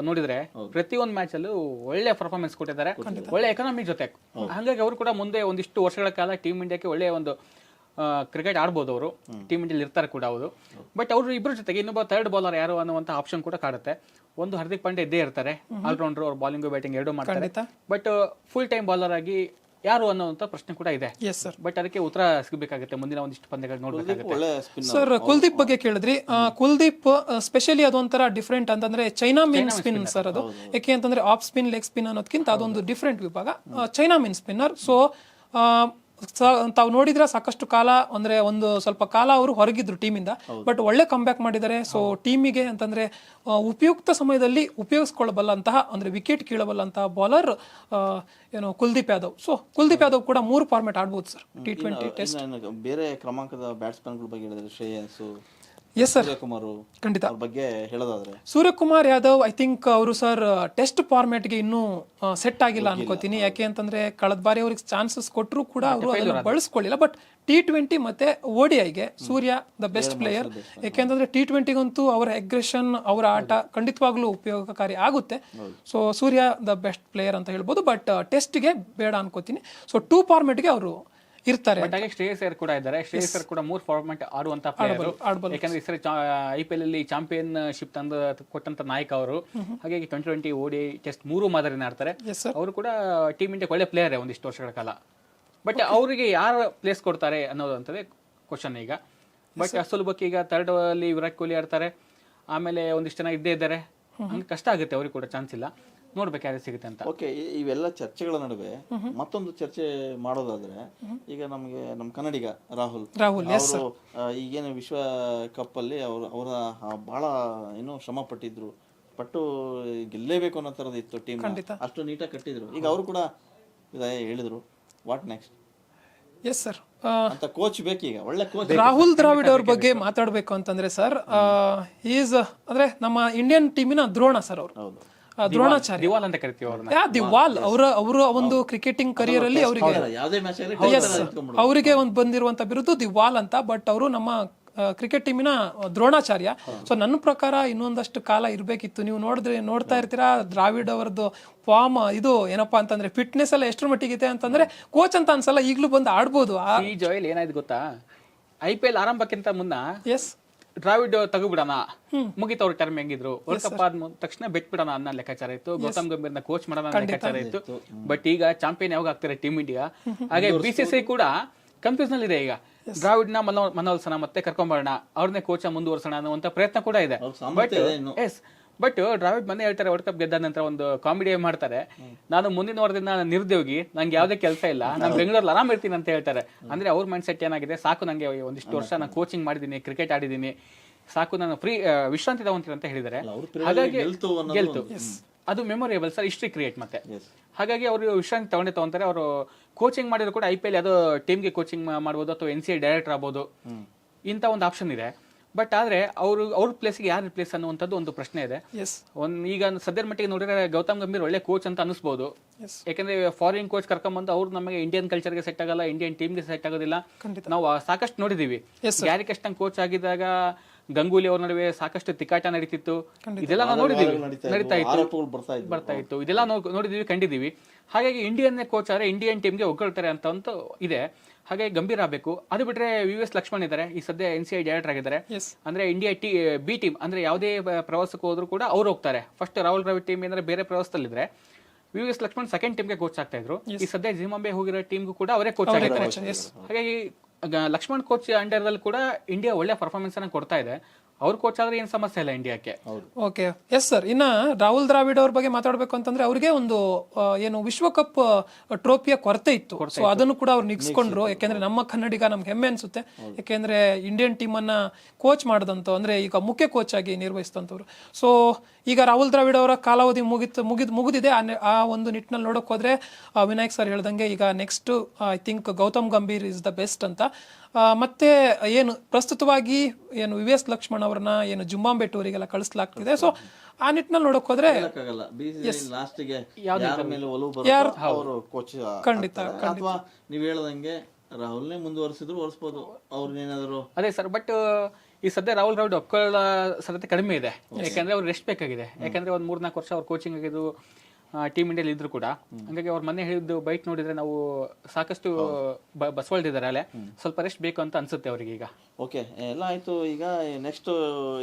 S3: ನೋಡಿದ್ರೆ ಪ್ರತಿಯೊಂದು ಮ್ಯಾಚ್ ಅಲ್ಲೂ ಒಳ್ಳೆ ಪರ್ಫಾರ್ಮೆನ್ಸ್ ಕೊಟ್ಟಿದ್ದಾರೆ. ಒಳ್ಳೆ ಎಕನಾಮಿ ಜೊತೆ. ಹಾಗಾಗಿ ಅವರು ಕೂಡ ಮುಂದೆ ಒಂದಿಷ್ಟು ವರ್ಷಗಳ ಕಾಲ ಟೀಮ್ ಇಂಡಿಯಾಕ್ಕೆ ಒಳ್ಳೆಯ ಒಂದು ಕ್ರಿಕೆಟ್ ಆಡ್ಬೋದು ಅವರು. ಟೀಮ್ ಇಂಡಿಯಲ್ಲಿ ಇರ್ತಾರೆ ಕೂಡ ಅವರು. ಬಟ್ ಅವರು ಇಬ್ಬರ ಜೊತೆಗೆ ಇನ್ನೊಬ್ಬ ಥರ್ಡ್ ಬೌಲರ್ ಯಾರು ಅನ್ನುವಂತ ಆಪ್ಷನ್ ಕೂಡ ಕಾಡುತ್ತೆ. ಒಂದು ಹಾರ್ದಿಕ್ ಪಾಂಡೆ ಇದ್ದೇ ಇರ್ತಾರೆ. ಆಲ್ರೌಂಡರ್ ಅವ್ರು ಬಾಲಿಂಗ್ ಬ್ಯಾಟಿಂಗ್ ಎರಡೂ ಮಾಡ್ತಾರೆ. ಬಟ್ ಫುಲ್ ಟೈಮ್ ಬೌಲರ್ ಆಗಿ ಯಾರು ಅನ್ನೋಂಥ ಪ್ರಶ್ನೆ ಕೂಡ ಇದೆ.
S2: ಎಸ್ ಸರ್
S3: ಬಟ್ ಅದಕ್ಕೆ ಉತ್ತರ ಸಿಗಬೇಕಾಗುತ್ತೆ. ಮುಂದಿನ ಒಂದಿಷ್ಟು ಪಂದ್ಯಗಳು ನೋಡಬೇಕಾಗುತ್ತೆ.
S2: ಸರ್ ಕುಲ್ದೀಪ್ ಬಗ್ಗೆ ಕೇಳಿದ್ರಿ. ಆ, ಕುಲ್ದೀಪ್ ಸ್ಪೆಷಲಿ ಅದೊಂಥರ ಡಿಫ್ರೆಂಟ್ ಅಂತಂದ್ರೆ ಚೈನಾ ಮೀನ್ ಸ್ಪಿನ್ ಸರ್ ಅದು. ಯಾಕೆ ಅಂತಂದ್ರೆ ಆಫ್ ಸ್ಪಿನ್ ಲೆಗ್ ಸ್ಪಿನ್ ಅನ್ನೋದಕ್ಕಿಂತ ಅದೊಂದು ಡಿಫ್ರೆಂಟ್ ವಿಭಾಗ. ಚೈನಾ ಮೀನ್ ಸ್ಪಿನ್ನರ್ ಸೊ ತಾವು ನೋಡಿದ್ರೆ ಸಾಕಷ್ಟು ಕಾಲ ಅಂದ್ರೆ ಒಂದು ಸ್ವಲ್ಪ ಕಾಲ ಅವರು ಹೊರಗಿದ್ರು ಟೀಮಿಂದ ಬಟ್ ಒಳ್ಳೆ ಕಂಬ್ಯಾಕ್ ಮಾಡಿದ್ದಾರೆ. ಸೊ ಟೀಮಿಗೆ ಅಂತಂದ್ರೆ ಉಪಯುಕ್ತ ಸಮಯದಲ್ಲಿ ಉಪಯೋಗಿಸ್ಕೊಳ್ಳಬಲ್ಲಂತಹ ಅಂದ್ರೆ ವಿಕೆಟ್ ಕೀಳಬಲ್ಲಂತಹ ಬಾಲರ್ ಏನು ಕುಲ್ದೀಪ್ ಯಾದವ್. ಸೊ ಕುಲ್ದೀಪ್ ಯಾದವ್ ಕೂಡ ಮೂರು ಫಾರ್ಮೆಟ್ ಆಡ್ಬೋದು ಸರ್ ಟಿ ಟ್ವೆಂಟಿ
S1: ಇನ್ನು ಬೇರೆ ಕ್ರಮಾಂಕದ ಬ್ಯಾಟ್ಸ್ಮನ್ಗಳ ಬಗ್ಗೆ ಹೇಳಿದ್ರೆ ಶ್ರೇಯಸ್
S2: ಎಸ್ ಸರ್
S1: ಸೂರ್ಯಕುಮಾರ್
S2: ಖಂಡಿತ.
S1: ಅವ್ರ ಬಗ್ಗೆ ಹೇಳೋದಾದ್ರೆ.
S2: ಸೂರ್ಯಕುಮಾರ್ ಯಾದವ್ ಐ ಥಿಂಕ್ ಅವರು ಸರ್ ಟೆಸ್ಟ್ ಫಾರ್ಮ್ಯಾಟ್ಗೆ ಇನ್ನೂ ಸೆಟ್ ಆಗಿಲ್ಲ ಅನ್ಕೋತೀನಿ. ಯಾಕೆ ಅಂತಂದ್ರೆ ಕಳೆದ ಬಾರಿ ಅವ್ರಿಗೆ ಚಾನ್ಸಸ್ ಕೊಟ್ಟರು ಕೂಡ ಅವರು ಅದನ್ನು ಬಳಸ್ಕೊಳ್ಳಿಲ್ಲ. ಬಟ್ ಟಿ ಟ್ವೆಂಟಿ ಮತ್ತೆ ಓಡಿಐಗೆ ಸೂರ್ಯ ದ ಬೆಸ್ಟ್ ಪ್ಲೇಯರ್ ಯಾಕೆಂತಂದ್ರೆ ಟಿ ಟ್ವೆಂಟಿಗಂತೂ ಅವರ ಎಗ್ರೆಷನ್ ಅವರ ಆಟ ಖಂಡಿತವಾಗ್ಲೂ ಉಪಯೋಗಕಾರಿ ಆಗುತ್ತೆ. So Surya the best player ಅಂತ ಹೇಳ್ಬೋದು. ಬಟ್ ಟೆಸ್ಟ್ಗೆ ಬೇಡ ಅನ್ಕೋತೀನಿ. ಸೊ ಟೂ ಫಾರ್ಮೆಟ್ಗೆ ಅವರು ಇರ್ತಾರೆ.
S3: ಬಟ್ ಹಾಗೆ ಶ್ರೇಯಸ್ ಅಯ್ಯರ್ ಕೂಡ ಇದ್ದಾರೆ. ಶ್ರೇಯಸ್ ಅಯ್ಯರ್ ಕೂಡ ಮೂರ್ ಫಾರ್ಮೆಟ್ ಆಡುವಂತ ಪ್ಲೇಯರ್. ಯಾಕಂದ್ರೆ ಈ ಸರಿ ಐ ಪಿ ಎಲ್ ಅಲ್ಲಿ ಚಾಂಪಿಯನ್ ಶಿಪ್ ತಂದು ಕೊಟ್ಟಂತ ನಾಯಕ ಅವರು. ಹಾಗಾಗಿ ಟ್ವೆಂಟಿ ಟ್ವೆಂಟಿ ಓಡಿ ಟೆಸ್ಟ್ ಮೂರು ಮಾದರಿ ಆಡ್ತಾರೆ.
S2: ಎಸ್ ಸರ್
S3: ಅವರು ಕೂಡ ಟೀಮ್ ಇಂಡಿಯಾ ಒಳ್ಳೆ ಪ್ಲೇಯರ್ ಒಂದಿಷ್ಟು ವರ್ಷಗಳ ಕಾಲ. ಬಟ್ ಅವರಿಗೆ ಯಾರು ಪ್ಲೇಸ್ ಕೊಡ್ತಾರೆ ಅನ್ನೋದು ಅಂತದೇ ಕ್ವಶನ್ ಈಗ. ಬಟ್ ಸುಲಭಕ್ಕೆ ಈಗ ಥರ್ಡ್ ಅಲ್ಲಿ ವಿರಾಟ್ ಕೊಹ್ಲಿ ಆಡ್ತಾರೆ. ಆಮೇಲೆ ಒಂದಿಷ್ಟು ಜನ ಇದ್ದೇ ಇದ್ದಾರೆ. ಹಂಗೆ ಕಷ್ಟ ಆಗುತ್ತೆ ಅವ್ರಿಗೆ ಕೂಡ ಚಾನ್ಸ್ ಇಲ್ಲ. ನೋಡ್ಬೇಕು ಸಿಗುತ್ತೆ ಅಂತ.
S1: ಓಕೆ ಇವೆಲ್ಲ ಚರ್ಚೆಗಳ ನಡುವೆ ಮತ್ತೊಂದು ಚರ್ಚೆ ಮಾಡೋದಾದ್ರೆ ಈಗ ನಮಗೆ ನಮ್ಮ ಕನ್ನಡಿಗ ರಾಹುಲ್.
S2: ರಾಹುಲ್
S1: ಅವರು ಈಗೇನು ವಿಶ್ವ ಕಪ್ ಅಲ್ಲಿ ಅವರು ಅವರ ಬಹಳ ಏನೋ ಶ್ರಮ ಪಟ್ಟಿದ್ರು. ಪಟ್ಟು ಗೆಲ್ಲೇಬೇಕು ಅನ್ನೋ ತರದ ಇತ್ತು ಟೀಮ್ ಅಷ್ಟು ನೀಟಾಗಿ ಕಟ್ಟಿದ್ರು. ಈಗ ಅವರು ಕೂಡ ಹೇಳಿದ್ರು. ವಾಟ್ ನೆಕ್ಸ್ಟ್
S2: ಎಸ್ ಸರ್
S1: ಅಂತ ಕೋಚ್ ಬೇಕೀಗ. ಒಳ್ಳೆ ಕೋಚ್
S2: ರಾಹುಲ್ ದ್ರಾವಿಡ್ ಅವ್ರ ಬಗ್ಗೆ ಮಾತಾಡಬೇಕು ಅಂತಂದ್ರೆ ಸರ್ ಈಸ್ ಅಂದ್ರೆ ನಮ್ಮ ಇಂಡಿಯನ್ ಟೀಮಿನ ದ್ರೋಣ ಸರ್ ಅವರು.
S1: ಹೌದು.
S2: ದ್ರೋಣಾಚಾರ್ಯ.
S3: ದಿವಾಲ್ ಅಂತ ಕರಿತೀವಿ ಅವ್ರನ್ನ.
S2: ಯಾ ದಿ ವಾಲ್ ಅವರ ಅವರ ಒಂದು ಕ್ರಿಕೆಟಿಂಗ್ ಕರಿಯರ್ ಅಲ್ಲಿ ಅವರಿಗೆ
S1: ಯಾವುದೇ ಮ್ಯಾಚ್ ಆಗಲಿ
S2: ಅವರಿಗೆ ಒಂದು ಬಂದಿರುವಂತ ಬಿರುದು ದಿ ವಾಲ್ ಅಂತ ಬಟ್ ಅವರು ನಮ್ಮ ಕ್ರಿಕೆಟ್ ಟೀಮಿನ ದ್ರೋಣಾಚಾರ್ಯ. ಸೊ ನನ್ನ ಪ್ರಕಾರ ಇನ್ನೊಂದಷ್ಟು ಕಾಲ ಇರಬೇಕಿತ್ತು. ನೀವು ನೋಡಿದ್ರೆ ನೋಡ್ತಾ ಇರ್ತೀರಾ ದ್ರಾವಿಡ್ ಅವರದ್ದು ಫಾರ್ಮ್ ಇದು ಏನಪ್ಪಾ ಅಂತಂದ್ರೆ ಫಿಟ್ನೆಸ್ ಎಲ್ಲ ಎಷ್ಟರ ಮಟ್ಟಿಗೆ ಇದೆ ಅಂತಂದ್ರೆ ಕೋಚ್ ಅಂತ ಅನ್ಸಲ್ಲ ಈಗಲೂ ಬಂದು ಆಡ್ಬೋದು.
S3: ಈ ಜೋಯಲ್ ಏನಾಯ್ತು ಗೊತ್ತಾ? ಐ ಪಿ ಎಲ್ ಆರಂಭಕ್ಕಿಂತ ಮುನ್ನ
S2: ಎಸ್
S3: ದ್ರಾವಿಡ್ ತಗೋಬಿಡೋಣ. ಮುಗಿತ ಅವ್ರ ಟರ್ಮ್ ಹೆಂಗಿದ್ರು? ವರ್ಲ್ಡ್ ಕಪ್ ಆದ ತಕ್ಷಣ ಬಿಟ್ಬಿಡೋಣ ಅನ್ನೋ ಲೆಕ್ಕಾಚಾರ ಇತ್ತು. ಗೌತಮ್ ಗಂಭೀರ್ನ ಕೋಚ್ ಮಾಡೋಣ ಅನ್ನೋ ಲೆಕ್ಕಾಚಾರ ಇತ್ತು. ಬಟ್ ಈಗ ಚಾಂಪಿಯನ್ ಯಾವಾಗ ಆಗ್ತಾರೆ ಟೀಮ್ ಇಂಡಿಯಾ ಹಾಗೆ ಬಿ ಸಿ ಸಿ ಕೂಡ ಕನ್ಫ್ಯೂಸ್ನಲ್ಲಿ ಇದೆ ಈಗ. ದ್ರಾವಿಡ್ನ ಮನೋ ಮನೋಲ್ಸನ ಮತ್ತೆ ಕರ್ಕೊಂಬರೋಣ. ಅವ್ರನ್ನೇ ಕೋಚ್ ಮುಂದುವರ್ಸೋಣ ಅನ್ನುವಂತ ಪ್ರಯತ್ನ ಕೂಡ ಇದೆ.
S1: ಬಟ್
S3: ಎಸ್ ಬಟ್ ಡ್ರಾವಿಡ್ ಮನೆ ಹೇಳ್ತಾರೆ ವರ್ಲ್ಡ್ ಕಪ್ ಗೆದ್ದ ನಂತರ ಒಂದು ಕಾಮಿಡಿ ಮಾಡ್ತಾರೆ. ನಾನು ಮುಂದಿನ ವಾರದಿಂದ ನಾನು ನಿರುದ್ಯೋಗಿ ನಂಗೆ ಯಾವುದೇ ಕೆಲಸ ಇಲ್ಲ ನಾನು ಬೆಂಗಳೂರಲ್ಲಿ ಆರಾಮ್ ಇರ್ತೀನಿ ಅಂತ ಹೇಳ್ತಾರೆ. ಅಂದ್ರೆ ಅವ್ರ ಮೈಂಡ್ ಸೆಟ್ ಏನಾಗಿದೆ? ಸಾಕು ನಂಗೆ ಒಂದಿಷ್ಟು ವರ್ಷ ನಾನು ಕೋಚಿಂಗ್ ಮಾಡಿದ್ದೀನಿ ಕ್ರಿಕೆಟ್ ಆಡಿದ್ದೀನಿ. ಸಾಕು ನಾನು ಫ್ರೀ ವಿಶ್ರಾಂತಿ ತಗೊಂತೀನಿ ಅಂತ ಹೇಳಿದ್ದಾರೆ. ಹಾಗಾಗಿ
S1: ಗೆಲ್ತು
S3: ಅದು ಮೆಮೊರೇಬಲ್ ಸರ್ ಹಿಸ್ಟ್ರಿ ಕ್ರಿಯೇಟ್ ಮತ್ತೆ. ಹಾಗಾಗಿ ಅವರು ವಿಶ್ರಾಂತಿ ತಗೊಂಡೆ ತಗೊಂತಾರೆ. ಅವರು ಕೋಚಿಂಗ್ ಮಾಡಿದ್ರು ಕೂಡ ಐ ಪಿ ಎಲ್ ಯಾವುದೋ ಟೀಮ್ಗೆ ಕೋಚಿಂಗ್ ಮಾಡ್ಬೋದು ಅಥವಾ ಎನ್ ಸಿ ಐ ಡೈರೆಕ್ಟರ್ ಆಗ್ಬೋದು. ಇಂಥ ಒಂದು ಆಪ್ಷನ್ ಇದೆ. ಬಟ್ ಆದ್ರೆ ಅವರು ಅವ್ರ ಪ್ಲೇಸ್ಗೆ ಯಾರು ರಿಪ್ಲೇಸ್ ಅನ್ನುವಂಥದ್ದು ಒಂದು ಪ್ರಶ್ನೆ ಇದೆ.
S2: ಎಸ್
S3: ಒಂದ್ ಈಗ ಸದ್ಯದ ಮಟ್ಟಿಗೆ ನೋಡಿದ್ರೆ ಗೌತಮ್ ಗಂಭೀರ್ ಒಳ್ಳೆ ಕೋಚ್ ಅಂತ ಅನಿಸ್ಬೋದು ಯಾಕಂದ್ರೆ ಫಾರಿನ್ ಕೋಚ್ ಕರ್ಕೊಂಬಂದು ಅವ್ರು ನಮಗೆ ಇಂಡಿಯನ್ ಕಲ್ಚರ್ಗೆ ಸೆಟ್ ಆಗಲ್ಲ ಇಂಡಿಯನ್ ಟೀಮ್ಗೆ ಸೆಟ್ ಆಗೋದಿಲ್ಲ.
S2: ಖಂಡಿತ.
S3: ನಾವು ಸಾಕಷ್ಟು ನೋಡಿದೀವಿ. ಗ್ಯಾರಿ ಕಸ್ಟನ್ ಕೋಚ್ ಆಗಿದ್ದಾಗ ಗಂಗೂಲಿ ಅವ್ರ ನಡುವೆ ಸಾಕಷ್ಟು ತಿಕ್ಕಾಟ ನಡೀತಿತ್ತು. ಇದೆಲ್ಲ ನಾವು ನೋಡಿದೀವಿ. ನಡೀತಾ ಇತ್ತು.
S1: ಬರ್ತಾ
S3: ಬರ್ತಾ ಇತ್ತು. ಇದೆಲ್ಲ ನೋಡಿದೀವಿ ಕಂಡಿದೀವಿ. ಹಾಗಾಗಿ ಇಂಡಿಯನ್ ಕೋಚ್ ಆದ್ರೆ ಇಂಡಿಯನ್ ಟೀಮ್ಗೆ ಒಗ್ಗಳ್ತಾರೆ ಅಂತ ಒಂದು ಇದೆ. ಹಾಗಾಗಿ ಗಂಭೀರ ಆಗಬೇಕು. ಅದು ಬಿಟ್ರೆ ವಿ ಎಸ್ ಲಕ್ಷ್ಮಣ್ ಇದ್ದಾರೆ. ಈ ಸದ್ಯ ಎನ್ ಸಿ ಐ ಡೈರೆಕ್ಟರ್ ಆಗಿದ್ದಾರೆ. ಅಂದ್ರೆ ಇಂಡಿಯಾ ಟಿ ಬಿ ಟೀಮ್ ಅಂದ್ರೆ ಯಾವುದೇ ಪ್ರವಾಸಕ್ಕೆ ಹೋದ್ರು ಕೂಡ ಅವ್ರು ಹೋಗ್ತಾರೆ. ಫಸ್ಟ್ ರಾಹುಲ್ ರವಿ ಟೀಮ್ ಅಂದ್ರೆ ಬೇರೆ ಪ್ರವಾಸದಲ್ಲಿದ್ರೆ ವಿ ಎಸ್ ಲಕ್ಷ್ಮಣ್ ಸೆಕೆಂಡ್ ಟೀಮ್ಗೆ ಕೋಚ್ ಆಗ್ತಾ ಇದ್ರು ಈ ಸದ್ಯ ಜಿಂಬಾಂಬೆ ಹೋಗಿರೋ ಟೀಮ್ಗೂ ಕೂಡ ಅವರೇ ಕೋಚ್ ಆಗಿದ್ದಾರೆ. ಹಾಗಾಗಿ ಲಕ್ಷ್ಮಣ್ ಕೋಚ್ ಅಂಡರ್ದಲ್ಲಿ ಕೂಡ ಇಂಡಿಯಾ ಒಳ್ಳೆ ಪರ್ಫಾರ್ಮೆನ್ಸ್ ಅನ್ನ ಕೊಡ್ತಾ ಇದೆ. ಅವ್ರ ಕೋಚ್ ಆದ್ರೆ ಏನ್ ಸಮಸ್ಯೆ ಇಲ್ಲ ಇಂಡಿಯಾಕ್ಕೆ
S2: ಓಕೆ ಎಸ್ ಸರ್ ಇನ್ನ ರಾಹುಲ್ ದ್ರಾವಿಡ್ ಅವ್ರ ಬಗ್ಗೆ ಮಾತಾಡಬೇಕು ಅಂತಂದ್ರೆ ಅವ್ರಿಗೆ ಒಂದು ಆ, ಏನು ವಿಶ್ವಕಪ್ ಟ್ರೋಫಿಯ ಕೊರತೆ ಇತ್ತು. ಸೊ ಅದನ್ನು ಕೂಡ ಅವ್ರು ನಿಗ್ಸ್ಕೊಂಡ್ರು. ಯಾಕೆಂದ್ರೆ ನಮ್ಮ ಕನ್ನಡಿಗ ನಮ್ಗೆ ಹೆಮ್ಮೆ ಅನ್ಸುತ್ತೆ. ಯಾಕೆಂದ್ರೆ ಇಂಡಿಯನ್ ಟೀಮ್ ಅನ್ನ ಕೋಚ್ ಮಾಡದಂತ ಅಂದ್ರೆ ಈಗ ಮುಖ್ಯ ಕೋಚ್ ಆಗಿ ನಿರ್ವಹಿಸಿದಂತವ್ರು. ಸೊ ಈಗ ರಾಹುಲ್ ದ್ರಾವಿಡ್ ಅವರ ಕಾಲಾವಧಿ ಮುಗಿತು ಮುಗಿದ್ ಮುಗಿದಿದೆ. ಆ ಒಂದು ನಿಟ್ಟಿನಲ್ಲಿ ನೋಡಕ್ ಹೋದ್ರೆ ಆ, ವಿನಾಯಕ್ ಸರ್ ಹೇಳ್ದಂಗೆ ಈಗ next I think Gautam Gambhir is the best ಅಂತ. ಮತ್ತೆ ಏನು ಪ್ರಸ್ತುತವಾಗಿ ಏನು ವಿ ಎಸ್ ಲಕ್ಷ್ಮಣ್ ಅವ್ರನ್ನ ಏನು ಜುಂಬಾಂಬೆ ಟೂರಿಗೆಲ್ಲ ಕಳಿಸ್ಲಾಗ್ತಿದೆ. ಸೊ ಆ ನಿಟ್ಟಿನಲ್ಲಿ ನೋಡಕ್ ಹೋದ್ರೆ ಖಂಡಿತ,
S1: ರಾಹುಲ್ ನೀವ್ ಹೇಳ್ದಂಗೆ ರಾಹುಲ್ನೇ ಮುಂದುವರಿಸಿದ್ರು ಒರೆಸ್ಬೋದು ಅವ್ರನ್ನೇನಾದ್ರು
S3: ಅದೇ ಸರ್ ಬಟ್ ಈ ಸದ್ಯ ರಾಹುಲ್ ದ್ರಾವಿಡ್ ಒಪ್ಕೊಳ್ಳೋ ಸಾಧ್ಯತೆ ಕಡಿಮೆ ಇದೆ. ಯಾಕಂದ್ರೆ ಅವ್ರು ರೆಸ್ಟ್ ಬೇಕಾಗಿದೆ. ಯಾಕಂದ್ರೆ ಒಂದ್ ಮೂರ್ನಾಲ್ಕು ವರ್ಷ ಅವ್ರು ಕೋಚಿಂಗ್ ಆಗಿದ್ದು ಟೀಮ್ ಇಂಡಿಯಲ್ಲಿ ಇದ್ರು ಕೂಡ. ಹಂಗಾಗಿ ಅವ್ರ ಮನೆ ಹೇಳಿದ್ದು ಬೈಕ್ ನೋಡಿದ್ರೆ ನಾವು ಸಾಕಷ್ಟು ಬಸವಳ್ದಿದ್ದಾರೆ ಅಲ್ಲೇ. ಸ್ವಲ್ಪ ರೆಸ್ಟ್ ಬೇಕು ಅಂತ ಅನ್ಸುತ್ತೆ ಅವ್ರಿಗೆ ಈಗ.
S1: ಓಕೆ ಎಲ್ಲ ಆಯ್ತು. ಈಗ ನೆಕ್ಸ್ಟ್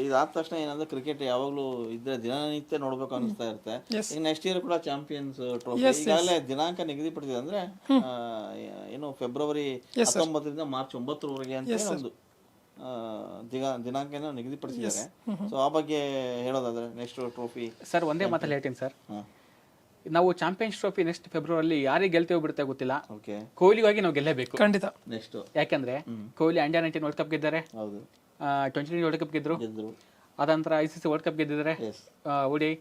S1: ಇದಾದ ತಕ್ಷಣ ಏನಂದ್ರೆ ಕ್ರಿಕೆಟ್ ಯಾವಾಗ್ಲೂ ಇದ್ರೆ ದಿನನಿತ್ಯ ನೋಡ್ಬೇಕು ಅನಿಸ್ತಾ ಇರುತ್ತೆ. ಈಗ ನೆಕ್ಸ್ಟ್ ಇಯರ್ ಕೂಡ ಚಾಂಪಿಯನ್ಸ್ ಟ್ರೋಫಿ ಈಗಾಗಲೇ ದಿನಾಂಕ ನಿಗದಿಪಡಿಸಿದೆ ಅಂದ್ರೆ ಏನು ಫೆಬ್ರವರಿ ಹತ್ತೊಂಬತ್ತರಿಂದ ಮಾರ್ಚ್ ಒಂಬತ್ತರವರೆಗೆ ಅಂತ ಒಂದು ದಿನ ದಿನಾಂಕನ ನಿಗದಿಪಡಿಸಿದ್ದಾರೆ. ಸೊ ಆ ಬಗ್ಗೆ ಹೇಳೋದಾದ್ರೆ ನೆಕ್ಸ್ಟ್ ಟ್ರೋಫಿ
S3: ಸರ್ ಒಂದೇ ಮಾತಲ್ಲಿ ಹೇಳ್ತೀನಿ ಸರ್ ನಾವು ಚಾಂಪಿಯನ್ಸ್ ಟ್ರೋಫಿ ನೆಕ್ಸ್ಟ್ ಫೆಬ್ರವರಿ ಯಾರಿಗೆ ಗೆಲ್ತೇವೆ ಬಿಡುತ್ತೆ ಗೊತ್ತಿಲ್ಲ.
S1: ಓಕೆ
S3: ಕೊಹ್ಲಿಗಾಗಿ ನಾವು ಗೆಲ್ಲಬೇಕು.
S2: ಖಂಡಿತ.
S1: ನೆಕ್ಸ್ಟ್
S3: ಯಾಕಂದ್ರೆ Kohli under nineteen world cup ಗೆದ್ದಾರೆ
S1: ಹೌದು.
S3: ಟ್ವೆಂಟಿ ನೈನ್ ವರ್ಲ್ಡ್ ಕಪ್ ಗೆದ್ರು.
S1: ಗೆದ್ರು.
S3: ಅದಂತರ I C C world cup ಗೆದ್ದಿದ್ದಾರೆ.
S1: ಎಸ್
S3: ಓಡಿ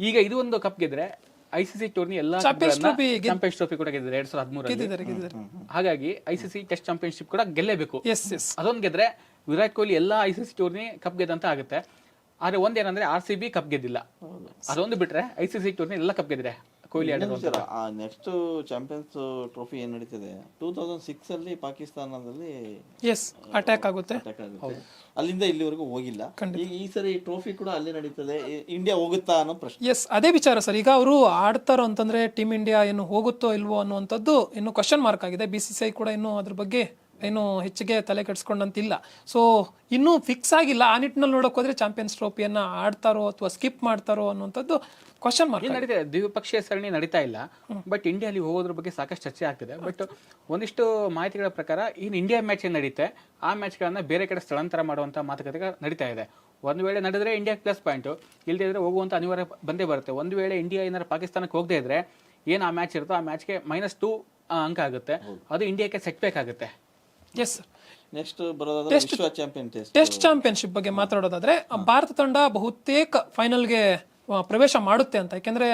S3: ಈಗ ಇದು ಒಂದು ಕಪ್ ಗೆದ್ರೆ ಐ ಸಿ ಸಿ ಟೂರ್ನಿ ಎಲ್ಲ ಚಾಂಪಿಯನ್ಸ್ ಟ್ರೋಫಿ ಕೂಡ ಗೆದ್ದಿದ್ದಾರೆ ಎರಡ್ ಸಾವಿರದ
S2: ಹದಿಮೂರು
S3: ಹಾಗಾಗಿ ಐಸಿಸಿ ಟೆಸ್ಟ್ ಚಾಂಪಿಯನ್ಶಿಪ್ ಕೂಡ ಗೆಲ್ಲೇಬೇಕು.
S2: ಎಸ್ ಎಸ್
S3: ಅದೊಂದು ಗೆದ್ರೆ ವಿರಾಟ್ ಕೊಹ್ಲಿ ಎಲ್ಲ I C C tourney cup ಗೆದ್ದಂತ ಆಗುತ್ತೆ. ಆದ್ರೆ ಒಂದೇನಂದ್ರೆ ಆರ್ ಸಿ ಬಿ ಕಪ್ ಗೆದ್ದಿಲ್ಲ. ಅದೊಂದು ಬಿಟ್ರೆ ಐ ಸಿ ಸಿ ಟೂರ್ನಿ ಎಲ್ಲ ಕಪ್ ಗೆದ್ರೆ ಕೊಹ್ಲಿ
S1: ಆ ನೆಕ್ಸ್ಟ್ ಚಾಂಪಿಯನ್ಸ್ ಟ್ರೋಫಿ ಏನು ನಡೀತಿದೆ? ಟೂ ತೌಸಂಡ್ ಸಿಕ್ಸ್ ಅಲ್ಲಿ ಪಾಕಿಸ್ತಾನದಲ್ಲಿ
S2: ಎಸ್ ಅಟ್ಯಾಕ್ ಆಗುತ್ತೆ.
S1: ಅಲ್ಲಿಂದ ಇಲ್ಲಿವರೆಗೂ ಹೋಗಿಲ್ಲ. ಈಗ ಈ ಸರಿ ಟ್ರೋಫಿ ಕೂಡ ಅಲ್ಲಿ ನಡೀತದೆ. ಇಂಡಿಯಾ ಹೋಗುತ್ತಾ ಅನ್ನೋ ಪ್ರಶ್ನೆ.
S2: ಎಸ್ ಅದೇ ವಿಚಾರ ಸರ್. ಈಗ ಅವರು ಆಡ್ತಾರೋ ಅಂತಂದ್ರೆ ಟೀಮ್ ಇಂಡಿಯಾ ಏನು ಹೋಗುತ್ತೋ ಇಲ್ವೋ ಅನ್ನುವಂಥದ್ದು ಇನ್ನು ಕ್ವಶನ್ ಮಾರ್ಕ್ ಆಗಿದೆ. ಬಿ ಸಿ ಸಿ ಐ ಕೂಡ ಇನ್ನು ಅದ್ರ ಬಗ್ಗೆ ಏನು ಹೆಚ್ಚಿಗೆ ತಲೆ ಕೆಡಿಸ್ಕೊಂಡಂತಿಲ್ಲ. ಸೊ ಇನ್ನೂ ಫಿಕ್ಸ್ ಆಗಿಲ್ಲ. ಆ ನಿಟ್ಟಿನಲ್ಲಿ ನೋಡೋಕೆ ಹೋದ್ರೆ ಚಾಂಪಿಯನ್ಸ್ ಟ್ರೋಫಿಯನ್ನು ಆಡ್ತಾರೋ ಅಥವಾ ಸ್ಕಿಪ್ ಮಾಡ್ತಾರೋ ಅನ್ನುವಂಥದ್ದು ಕ್ವಶನ್ ಮಾರ್ಕ್
S3: ನಡೀತಾ ನಡೀತಿದೆ ದ್ವಿಪಕ್ಷೀಯ ಸರಣಿ ನಡೀತಾ ಇಲ್ಲ. ಬಟ್ ಇಂಡಿಯಾ ಅಲ್ಲಿ ಹೋಗೋದ್ರ ಬಗ್ಗೆ ಸಾಕಷ್ಟು ಚರ್ಚೆ ಆಗ್ತಿದೆ. ಬಟ್ ಒಂದಿಷ್ಟು ಮಾಹಿತಿಗಳ ಪ್ರಕಾರ ಇನ್ ಇಂಡಿಯಾ ಮ್ಯಾಚ್ ಏನ್ ನಡೀತೆ? ಆ ಮ್ಯಾಚ್ಗಳನ್ನು ಬೇರೆ ಕಡೆ ಸ್ಥಳಾಂತರ ಮಾಡುವಂತ ಮಾತುಕತೆ ನಡೀತಾ ಇದೆ. ಒಂದು ವೇಳೆ ನಡೆದ್ರೆ ಇಂಡಿಯಾ ಪ್ಲಸ್ ಪಾಯಿಂಟ್ ಇಲ್ಲದೆ ಇದ್ರೆ ಹೋಗುವಂತ ಅನಿವಾರ್ಯ ಬಂದೇ ಬರುತ್ತೆ. ಒಂದು ವೇಳೆ ಇಂಡಿಯಾ ಏನಾದ್ರು ಪಾಕಿಸ್ತಾನಕ್ಕೆ ಹೋಗದೇ ಇದ್ರೆ ಏನು ಆ ಮ್ಯಾಚ್ ಇರುತ್ತೋ ಆ ಮ್ಯಾಚ್ಗೆ ಮೈನಸ್ ಟೂ ಅಂಕ ಆಗುತ್ತೆ. ಅದು ಇಂಡಿಯಾಕ್ಕೆ ಸೆಟ್ ಬೇಕಾಗುತ್ತೆ
S2: ಎಸ್
S1: ನೆಕ್ಸ್ಟ್ ಬರೋದಾದ್ರೆ ವಿಶ್ವ ಚಾಂಪಿಯನ್ ಟೆಸ್ಟ್
S2: ಟೆಸ್ಟ್ ಚಾಂಪಿಯನ್ಶಿಪ್ ಬಗ್ಗೆ ಮಾತಾಡೋದಾದ್ರೆ ಭಾರತ ತಂಡ ಬಹುತೇಕ ಫೈನಲ್ಗೆ ಪ್ರವೇಶ ಮಾಡುತ್ತೆ ಅಂತ. ಯಾಕೆಂದ್ರೆ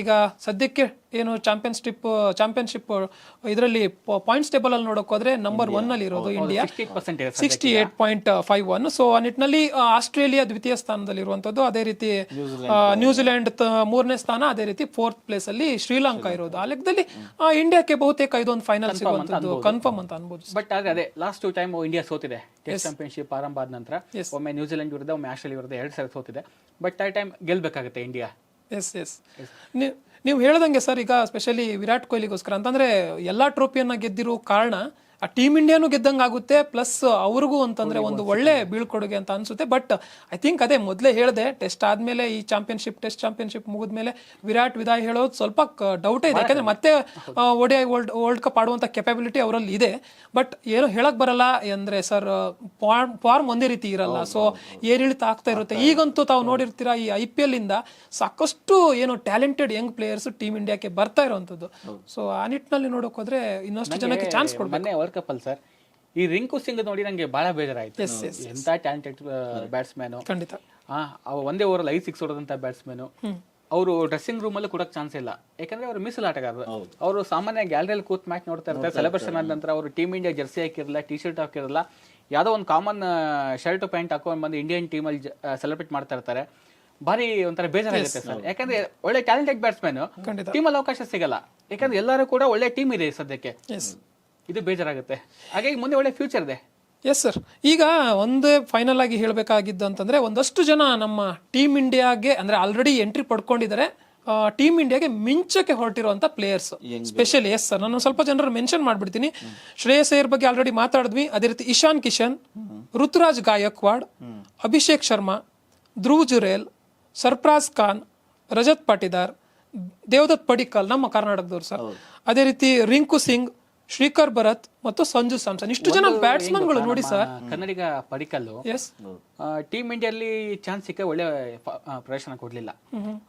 S2: ಈಗ ಸದ್ಯಕ್ಕೆ ಏನು ಚಾಂಪಿಯನ್ಶಿಪ್ ಚಾಂಪಿಯನ್ಶಿಪ್ ಇದರಲ್ಲಿ ಪಾಯಿಂಟ್ಸ್ ಟೇಬಲ್ ಅಲ್ಲಿ ನೋಡಕ್ ಹೋದ್ರೆ ನಂಬರ್ ಒನ್ ಅಲ್ಲಿ ಇರೋದು India
S3: sixty
S2: eight point five one so ಆ ನಿಟ್ಟಿನಲ್ಲಿ ಆಸ್ಟ್ರೇಲಿಯಾ ದ್ವಿತೀಯ ಸ್ಥಾನದಲ್ಲಿ ಇರುವಂತದ್ದು ಅದೇ ರೀತಿ ನ್ಯೂಜಿಲೆಂಡ್ ಮೂರನೇ ಸ್ಥಾನ ಅದೇ ರೀತಿ ಫೋರ್ತ್ ಪ್ಲೇಸ್ ಅಲ್ಲಿ ಶ್ರೀಲಂಕಾ ಇರೋದು. ಆ ಲೆಕ್ಕದಲ್ಲಿ ಇಂಡಿಯಾಕ್ಕೆ ಬಹುತೇಕ ಇದೊಂದು ಫೈನಲ್ ಸಿಗುವಂತದ್ದು ಕನ್ಫರ್ಮ್ ಅಂತ ಅನ್ಬೋದು.
S3: ಬಟ್ ಆದ್ರೆ ಅದೇ ಲಾಸ್ಟ್ ಟೂ ಟೈಮ್ ಇಂಡಿಯಾ ಸೋತಿದೆ ಟೆಸ್ಟ್ ಚಾಂಪಿಯನ್ಶಿಪ್ ಆರಂಭ ಆದ ನಂತರ ಒಮ್ಮೆ ನ್ಯೂಜಿಲೆಂಡ್ ವಿರುದ್ಧ ಒಮ್ಮೆ ಆಸ್ಟ್ರೇಲಿಯಾ ವಿರುದ್ಧ ಎರಡು ಸಲ ಸೋತಿದೆ. ಬಟ್ ಆ ಟೈಮ್ ಗೆಲ್ಬೇಕಾಗುತ್ತೆ ಇಂಡಿಯಾ
S2: ಎಸ್ ಎಸ್ ನೀವು ಹೇಳ್ದಂಗೆ ಸರ್ ಈಗ ಸ್ಪೆಷಲಿ ವಿರಾಟ್ ಕೊಹ್ಲಿಗೋಸ್ಕರ ಅಂತಂದ್ರೆ ಎಲ್ಲಾ ಟ್ರೋಫಿಯನ್ನ ಗೆದ್ದಿರೋ ಕಾರಣ ಆ ಟೀಮ್ ಇಂಡಿಯಾನು ಗೆದ್ದಂಗೆ ಆಗುತ್ತೆ ಪ್ಲಸ್ ಅವ್ರಿಗೂ ಅಂತಂದ್ರೆ ಒಂದು ಒಳ್ಳೆ ಬೀಳ್ಕೊಡುಗೆ ಅಂತ ಅನ್ಸುತ್ತೆ. ಬಟ್ ಐ ಥಿಂಕ್ ಅದೇ ಮೊದಲೇ ಹೇಳಿದೆ ಟೆಸ್ಟ್ ಆದ್ಮೇಲೆ ಈ ಚಾಂಪಿಯನ್ಶಿಪ್ ಟೆಸ್ಟ್ ಚಾಂಪಿಯನ್ಶಿಪ್ ಮುಗಿದ್ಮೇಲೆ ವಿರಾಟ್ ವಿದಾಯ್ ಹೇಳೋದು ಸ್ವಲ್ಪ ಡೌಟೇ ಇದೆ. ಯಾಕಂದ್ರೆ ಮತ್ತೆ ಒಡಿಐ ವರ್ಲ್ಡ್ ವರ್ಲ್ಡ್ ಕಪ್ ಆಡುವಂತ ಕೆಪಬಿಲಿಟಿ ಅವರಲ್ಲಿ ಇದೆ. ಬಟ್ ಏನು ಹೇಳಕ್ ಬರಲ್ಲ ಅಂದ್ರೆ ಸರ್ ಫಾರ್ಮ್ ಒಂದೇ ರೀತಿ ಇರಲ್ಲ. ಸೊ ಏರಿಳಿತ ಆಗ್ತಾ ಇರುತ್ತೆ. ಈಗಂತೂ ತಾವು ನೋಡಿರ್ತೀರಾ ಈ ಐ ಪಿ ಎಲ್ ಇಂದ ಸಾಕಷ್ಟು ಏನು ಟ್ಯಾಲೆಂಟೆಡ್ ಯಂಗ್ ಪ್ಲೇಯರ್ಸ್ ಟೀಮ್ ಇಂಡಿಯಾಕ್ಕೆ ಬರ್ತಾ ಇರುವಂತದ್ದು ಸೊ ಆ ನಿಟ್ಟಿನಲ್ಲಿ ನೋಡಕ್ ಹೋದ್ರೆ ಇನ್ನಷ್ಟು ಜನಕ್ಕೆ ಚಾನ್ಸ್ ಕೊಡ್ಬೇಕು.
S3: ಮೊನ್ನೆ ವರ್ಲ್ಡ್ ಕಪ್ ಅಲ್ಲಿ ಸರ್ ಈ ರಿಂಕು ಸಿಂಗ್ ನೋಡಿ ನಂಗೆ ಬಹಳ ಬೇಜಾರಾಯ್ತು. ಎಂತ ಟ್ಯಾಲೆಂಟೆಡ್ ಬ್ಯಾಟ್ಸ್ಮನ್
S2: ಖಂಡಿತ.
S3: ಅವ ಒಂದೇ ಓವರ್ ಐದು ಸಿಕ್ಸ್ ಹೊಡೆದಂತ ಬ್ಯಾಟ್ಸ್ಮನ್ ಅವರು ಡ್ರೆಸ್ಸಿಂಗ್ ರೂಮ್ ಅಲ್ಲಿ ಕೊಡಕ್ ಚಾನ್ಸ್ ಇಲ್ಲ. ಯಾಕಂದ್ರೆ ಅವರು ಮೀಸಲು ಆಟಗಾರರು. ಅವರು ಸಾಮಾನ್ಯ ಗ್ಯಾಲರಿಯಲ್ಲಿ ಕೂತ್ ಮ್ಯಾಚ್ ನೋಡ್ತಾ ಇರ್ತಾರೆ ಸೆಲೆಬ್ರೇಷನ್ ಆದ ನಂತರ ಅವರು ಟೀಮ್ ಇಂಡಿಯಾ ಜರ್ಸಿ ಹಾಕಿರಲ್ಲ ಟಿ ಶರ್ಟ್ ಹಾಕಿರಲ್ಲ ಯಾವ್ದೋ ಒಂದು ಕಾಮನ್ ಶರ್ಟ್ ಪ್ಯಾಂಟ್ ಹಾಕೊಂಡು ಬಂದು ಇಂಡಿಯನ್ ಟೀಮ್ ಅಲ್ಲಿ ಸೆಲೆಬ್ರೇಟ್ ಮಾಡ್ತಾ ಇರ್ತಾರೆ. ಭಾರಿ ಒಂಥರ ಬೇಜಾರಾಗುತ್ತೆ ಸರ್. ಯಾಕಂದ್ರೆ ಒಳ್ಳೆ ಟ್ಯಾಲೆಂಟೆಡ್ ಬ್ಯಾಟ್ಸ್ಮನ್
S2: ಟೀಮ್
S3: ಅಲ್ಲಿ ಅವಕಾಶ ಸಿಗಲ್ಲ. ಯಾಕಂದ್ರೆ ಎಲ್ಲರೂ ಕೂಡ ಒಳ್ಳೆ ಟೀಮ್ ಇದೆ ಸದ್ಯಕ್ಕೆ. ಇದು ಬೇಜಾರಾಗುತ್ತೆ. ಹಾಗಾಗಿ ಮುಂದೆ ಒಳ್ಳೆ ಫ್ಯೂಚರ್ ಇದೆ.
S2: ಎಸ್ ಸರ್ ಈಗ ಒಂದೇ ಫೈನಲ್ ಆಗಿ ಹೇಳಬೇಕಾಗಿದ್ದು ಅಂತಂದರೆ ಒಂದಷ್ಟು ಜನ ನಮ್ಮ ಟೀಮ್ ಇಂಡಿಯಾಗೆ ಅಂದ್ರೆ ಆಲ್ರೆಡಿ ಎಂಟ್ರಿ ಪಡ್ಕೊಂಡಿದ್ದಾರೆ. ಟೀಮ್ ಇಂಡಿಯಾಗೆ ಮಿಂಚಕ್ಕೆ ಹೊರಟಿರುವಂತ ಪ್ಲೇಯರ್ಸ್ ಸ್ಪೆಷಲಿ ಎಸ್ ಸರ್ ನಾನು ಸ್ವಲ್ಪ ಜನರು ಮೆನ್ಷನ್ ಮಾಡ್ಬಿಡ್ತೀನಿ. ಶ್ರೇಯಸ್ ಅಯ್ಯರ್ ಬಗ್ಗೆ ಆಲ್ರೆಡಿ ಮಾತಾಡಿದ್ವಿ. ಅದೇ ರೀತಿ ಇಶಾನ್ ಕಿಶನ್ ಋತುರಾಜ್ ಗಾಯಕ್ವಾಡ್ ಅಭಿಷೇಕ್ ಶರ್ಮಾ ಧ್ರುವ್ ಜುರೇಲ್ ಸರ್ಪ್ರಾಜ್ ಖಾನ್ ರಜತ್ ಪಾಟಿದಾರ್ ದೇವದತ್ ಪಡಿಕಲ್ ನಮ್ಮ ಕರ್ನಾಟಕದವ್ರು ಸರ್ ಅದೇ ರೀತಿ ರಿಂಕು ಸಿಂಗ್ ಶ್ರೀಕರ್ ಭರತ್ ಮತ್ತು ಸಂಜು ಸ್ಯಾಮ್ಸನ್. ಇಷ್ಟು ಜನ ಬ್ಯಾಟ್ಸ್ಮನ್ಗಳು ನೋಡಿ ಸರ್.
S3: ಕನ್ನಡಿಗ ಪಡಿಕಲ್ಲು.
S2: ಎಸ್
S3: ಟೀಮ್ ಇಂಡಿಯಲ್ಲಿ ಚಾನ್ಸ್ ಸಿಕ್ಕ ಒಳ್ಳೆ ಪ್ರದರ್ಶನ ಕೊಡ್ಲಿಲ್ಲ.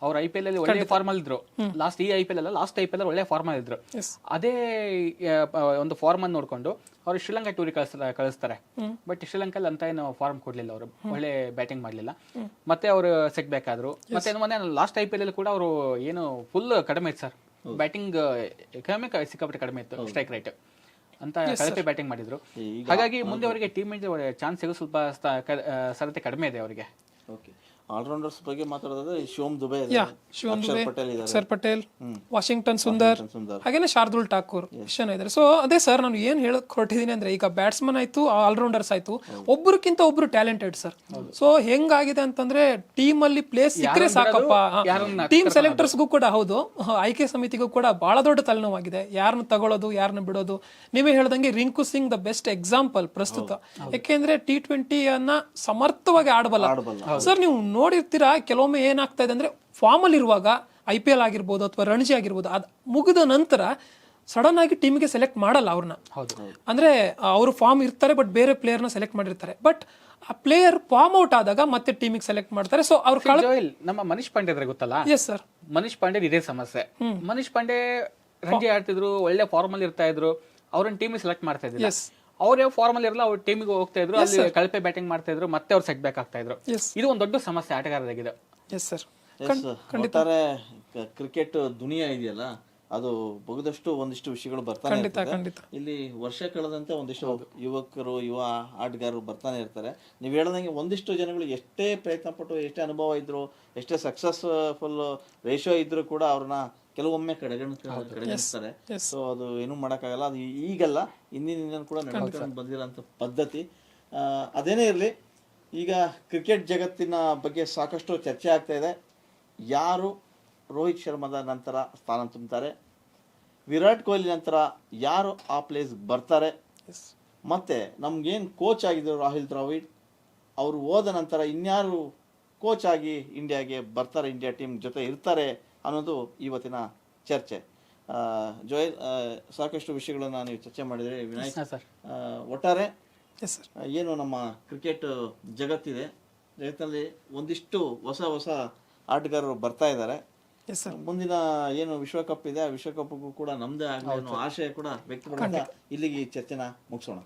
S3: ಅವ್ರ ಐ ಪಿ ಎಲ್ ಅಲ್ಲಿ ಒಳ್ಳೆ ಫಾರ್ಮ್ ಅಲ್ಲಿ ಇದ್ರು. ಲಾಸ್ಟ್ ಈ ಐ ಪಿ ಎಲ್ ಅಲ್ಲ ಲಾಸ್ಟ್ ಐ ಪಿ ಎಲ್ ಒಳ್ಳೆ ಫಾರ್ಮ್ ಅಲ್ಲಿ ಇದ್ರು. ಅದೇ ಒಂದು ಫಾರ್ಮ್ ಅನ್ನು ನೋಡ್ಕೊಂಡು ಅವ್ರು ಶ್ರೀಲಂಕಾ ಟೂರಿ ಕಳಿಸ್ತಾರೆ. ಕಳಿಸ್ತಾರೆ ಬಟ್ ಶ್ರೀಲಂಕಲ್ಲಿ ಅಂತ ಏನು ಫಾರ್ಮ್ ಕೊಡ್ಲಿಲ್ಲ ಅವರು. ಒಳ್ಳೆ ಬ್ಯಾಟಿಂಗ್ ಮಾಡ್ಲಿಲ್ಲ. ಮತ್ತೆ ಅವರು ಸೆಟ್ ಬ್ಯಾಕ್ ಆದ್ರು ಮತ್ತೆ ಮೊನ್ನೆ ಲಾಸ್ಟ್ ಐ ಪಿ ಎಲ್ ಅಲ್ಲಿ ಕೂಡ ಅವರು ಏನು ಫುಲ್ ಕಡಿಮೆ ಇತ್ತು ಸರ್ ಬ್ಯಾಟಿಂಗ್ ಎಕನಾಮಿಕ್ ಸಿಕ್ಕಾಪಟ್ಟೆ ಕಡಿಮೆ ಇತ್ತು ಸ್ಟ್ರೈಕ್ ರೇಟ್ ಅಂತ ಕಳಪೆ ಬ್ಯಾಟಿಂಗ್ ಮಾಡಿದ್ರು. ಹಾಗಾಗಿ ಮುಂದೆ ಅವರಿಗೆ ಟೀಮ್ ಇಂಡಿಯಾ ಚಾನ್ಸ್ ಸಿಗೋ ಸ್ವಲ್ಪ ಸರತೆ ಸಾಧ್ಯತೆ ಕಡಿಮೆ ಇದೆ ಅವರಿಗೆ.
S1: ಓಕೆ ಆಲ್ರೌಂಡರ್ಸ್ ಬಗ್ಗೆ ಮಾತಾಡೋದಾದ್ರೆ ಶಿವಮ್ ದುಬೆ
S2: ಯಾ ಶಿವಮ್ ದುಬೆ
S1: ಪಟೇಲ್
S2: ಅಕ್ಷರ್ ಪಟೇಲ್ ವಾಷಿಂಗ್ಟನ್ ಸುಂದರ್
S1: ಸುಂದರ್.
S2: ಹಾಗೇನೆ ಶಾರ್ದುಲ್ ಠಾಕೂರ್ ಇಷ್ಟು ಜನ ಇದ್ದಾರೆ. ಸೊ ಅದೇ ಸರ್ ನಾನು ಏನ್ ಹೇಳಕ್ ಹೊರಟಿದ್ದೀನಿ ಅಂದ್ರೆ ಈಗ ಬ್ಯಾಟ್ಸ್ಮನ್ ಆಯ್ತು ಆಲ್ರೌಂಡರ್ಸ್ ಆಯ್ತು. ಒಬ್ಬರಿಗಿಂತ ಒಬ್ರು ಟ್ಯಾಲೆಂಟೆಡ್ ಸರ್ ಸೊ ಹೆಂಗಾಗಿದೆ ಅಂತಂದ್ರೆ ಟೀಮ್ ಅಲ್ಲಿ ಪ್ಲೇಸ್ ಸಿಕ್ಕರೆ ಸಾಕಪ್ಪ. ಟೀಮ್ ಸೆಲೆಕ್ಟರ್ಸ್ಗೂ ಕೂಡ ಹೌದು. ಆಯ್ಕೆ ಸಮಿತಿಗೂ ಕೂಡ ಬಹಳ ದೊಡ್ಡ ತಲೆನೋವಾಗಿದೆ. ಯಾರನ್ನ ತಗೊಳ್ಳೋದು ಯಾರನ್ನ ಬಿಡೋದು. ನೀವೇ ಹೇಳ್ದಂಗೆ Rinku Singh the best example ಪ್ರಸ್ತುತ. ಯಾಕೆಂದ್ರೆ ಟಿ ಟ್ವೆಂಟಿ ಅನ್ನ ಸಮರ್ಥವಾಗಿ ಆಡಬಲ್ಲ. ಸರ್ ನೀವು ನೋಡಿರ್ತೀರಾ ಕೆಲವೊಮ್ಮೆ ಏನಾಗ್ತಾ ಇದೆ ಅಂದ್ರೆ ಫಾರ್ಮ್ ಅಲ್ಲಿ ಇರುವಾಗ ಐ ಪಿ ಎಲ್ ಆಗಿರ್ಬೋದು ಅಥವಾ ರಣಜಿ ಆಗಿರ್ಬೋದು ಅದು ಮುಗಿದ ನಂತರ ಸಡನ್ ಆಗಿ ಟೀಮ್ಗೆ ಸೆಲೆಕ್ಟ್ ಮಾಡಲ್ಲ ಅವ್ರನ್ನ. ಅಂದ್ರೆ ಅವರು ಫಾರ್ಮ್ ಇರ್ತಾರೆ ಬಟ್ ಬೇರೆ ಪ್ಲೇಯರ್ನ ಸೆಲೆಕ್ಟ್ ಮಾಡಿರ್ತಾರೆ. ಬಟ್ ಆ ಪ್ಲೇಯರ್ ಫಾರ್ಮ್ ಔಟ್ ಆದಾಗ ಮತ್ತೆ ಟೀಮಿಗೆ ಸೆಲೆಕ್ಟ್ ಮಾಡ್ತಾರೆ. ಸೊ ಅವ್ರ
S3: ನಮ್ಮ ಮನೀಶ್ ಪಾಂಡೆ ಅಂದ್ರೆ ಗೊತ್ತಲ್ಲ?
S2: ಎಸ್ ಸರ್
S3: ಮನೀಶ್ ಪಾಂಡೆ ಇದೇ ಸಮಸ್ಯೆ. ಮನೀಶ್ ಪಾಂಡೆ ರಂಜಿ ಆಡ್ತಿದ್ರು ಒಳ್ಳೆ ಫಾರ್ಮ್ ಅಲ್ಲಿ ಇರ್ತಾ ಇದ್ರು ಅವ್ರನ್ನ ಟೀಮ್ ಸೆಲೆಕ್ಟ್ ಮಾಡ್ತಾ ಇದ್ರು
S2: ಎಸ್
S3: ಅವ್ರೇ ಫಾರ್ಮ್ ಅಲ್ಲಿ ಇರಲ್ಲ ಅವ್ರ ಟೀಮಿಗೆ ಹೋಗ್ತಾ ಇದ್ರು ಅಲ್ಲಿ ಕಳಪೆ ಬ್ಯಾಟಿಂಗ್ ಮಾಡ್ತಾ ಇದ್ರು ಮತ್ತೆ ಅವ್ರು ಸೆಟ್ ಬ್ಯಾಕ್ ಆಗ್ತಾ ಇದ್ರು. ಇದು ಒಂದು ದೊಡ್ಡ ಸಮಸ್ಯೆ ಆಟಗಾರರಾಗಿದೆ.
S2: ಎಸ್ ಸರ್
S1: ಎಸ್ ಒಟ್ಟಾರೆ ಕ್ರಿಕೆಟ್ ದುನಿಯಾ ಇದೆಯಲ್ಲ ಅದು ಬಗದಷ್ಟು ಒಂದಿಷ್ಟು ವಿಷಯಗಳು ಬರ್ತಾನೆ ಇಲ್ಲಿ ವರ್ಷ ಕಳೆದಂತೆ ಒಂದಿಷ್ಟು ಯುವಕರು ಯುವ ಆಟಗಾರರು ಬರ್ತಾನೆ ಇರ್ತಾರೆ. ನೀವು ಹೇಳ್ದಂಗೆ ಒಂದಿಷ್ಟು ಜನಗಳು ಎಷ್ಟೇ ಪ್ರಯತ್ನ ಪಟ್ಟು ಎಷ್ಟೇ ಅನುಭವ ಇದ್ರು ಎಷ್ಟೇ ಸಕ್ಸಸ್ಫುಲ್ ರೇಷೋ ಇದ್ರು ಕೂಡ ಅವ್ರನ್ನ ಕೆಲವೊಮ್ಮೆ ಕಡೆಗಣ ಕಡೆಗಣಿಸ್ತಾರೆ. ಸೊ ಅದು ಏನು ಮಾಡೋಕ್ಕಾಗಲ್ಲ. ಅದು ಈಗಲ್ಲ ಹಿಂದಿನಿಂದ ಕೂಡ ನಡ್ಕೊಂಡು ಬಂದಿರೋಂಥ ಪದ್ಧತಿ. ಅದೇನೇ ಇರಲಿ ಈಗ ಕ್ರಿಕೆಟ್ ಜಗತ್ತಿನ ಬಗ್ಗೆ ಸಾಕಷ್ಟು ಚರ್ಚೆ ಆಗ್ತಾ ಇದೆ. ಯಾರು ರೋಹಿತ್ ಶರ್ಮಾದ ನಂತರ ಸ್ಥಾನ ತುಂಬುತ್ತಾರೆ? ವಿರಾಟ್ ಕೊಹ್ಲಿ ನಂತರ ಯಾರು ಆ ಪ್ಲೇಸ್ ಬರ್ತಾರೆ? ಮತ್ತೆ ನಮ್ಗೇನು ಕೋಚ್ ಆಗಿದ್ರು ರಾಹುಲ್ ದ್ರಾವಿಡ್? ಅವರು ಹೋದ ನಂತರ ಇನ್ಯಾರು ಕೋಚ್ ಆಗಿ ಇಂಡಿಯಾಗೆ ಬರ್ತಾರೆ? ಇಂಡಿಯಾ ಟೀಮ್ ಜೊತೆ ಇರ್ತಾರೆ? ಅನ್ನೋದು ಇವತ್ತಿನ ಚರ್ಚೆ. ಆ, ಜೋಯಲ್ ಆ, ಸಾಕಷ್ಟು ವಿಷಯಗಳನ್ನ ನೀವು ಚರ್ಚೆ ಮಾಡಿದ್ರೆ. ವಿನಾಯಕ್ ಒಟ್ಟಾರೆ
S2: ಎಸ್ ಸರ್.
S1: ಏನು ನಮ್ಮ ಕ್ರಿಕೆಟ್ ಜಗತ್ತಿದೆ. ಜಗತ್ತಿನಲ್ಲಿ ಒಂದಿಷ್ಟು ಹೊಸ ಹೊಸ ಆಟಗಾರರು ಬರ್ತಾ ಇದ್ದಾರೆ.
S2: Yes sir.
S1: ಮುಂದಿನ ಏನು ವಿಶ್ವಕಪ್ ಇದೆ ಆ ವಿಶ್ವಕಪ್ಗೂ ಕೂಡ ನಮ್ದೇ ಆಗಲಿ ಅನ್ನೋ ಆಶಯ ಕೂಡ ವ್ಯಕ್ತಪಡಿಸ್ತಾ ಇಲ್ಲಿಗೆ ಈ ಚರ್ಚೆನ ಮುಗಿಸೋಣ.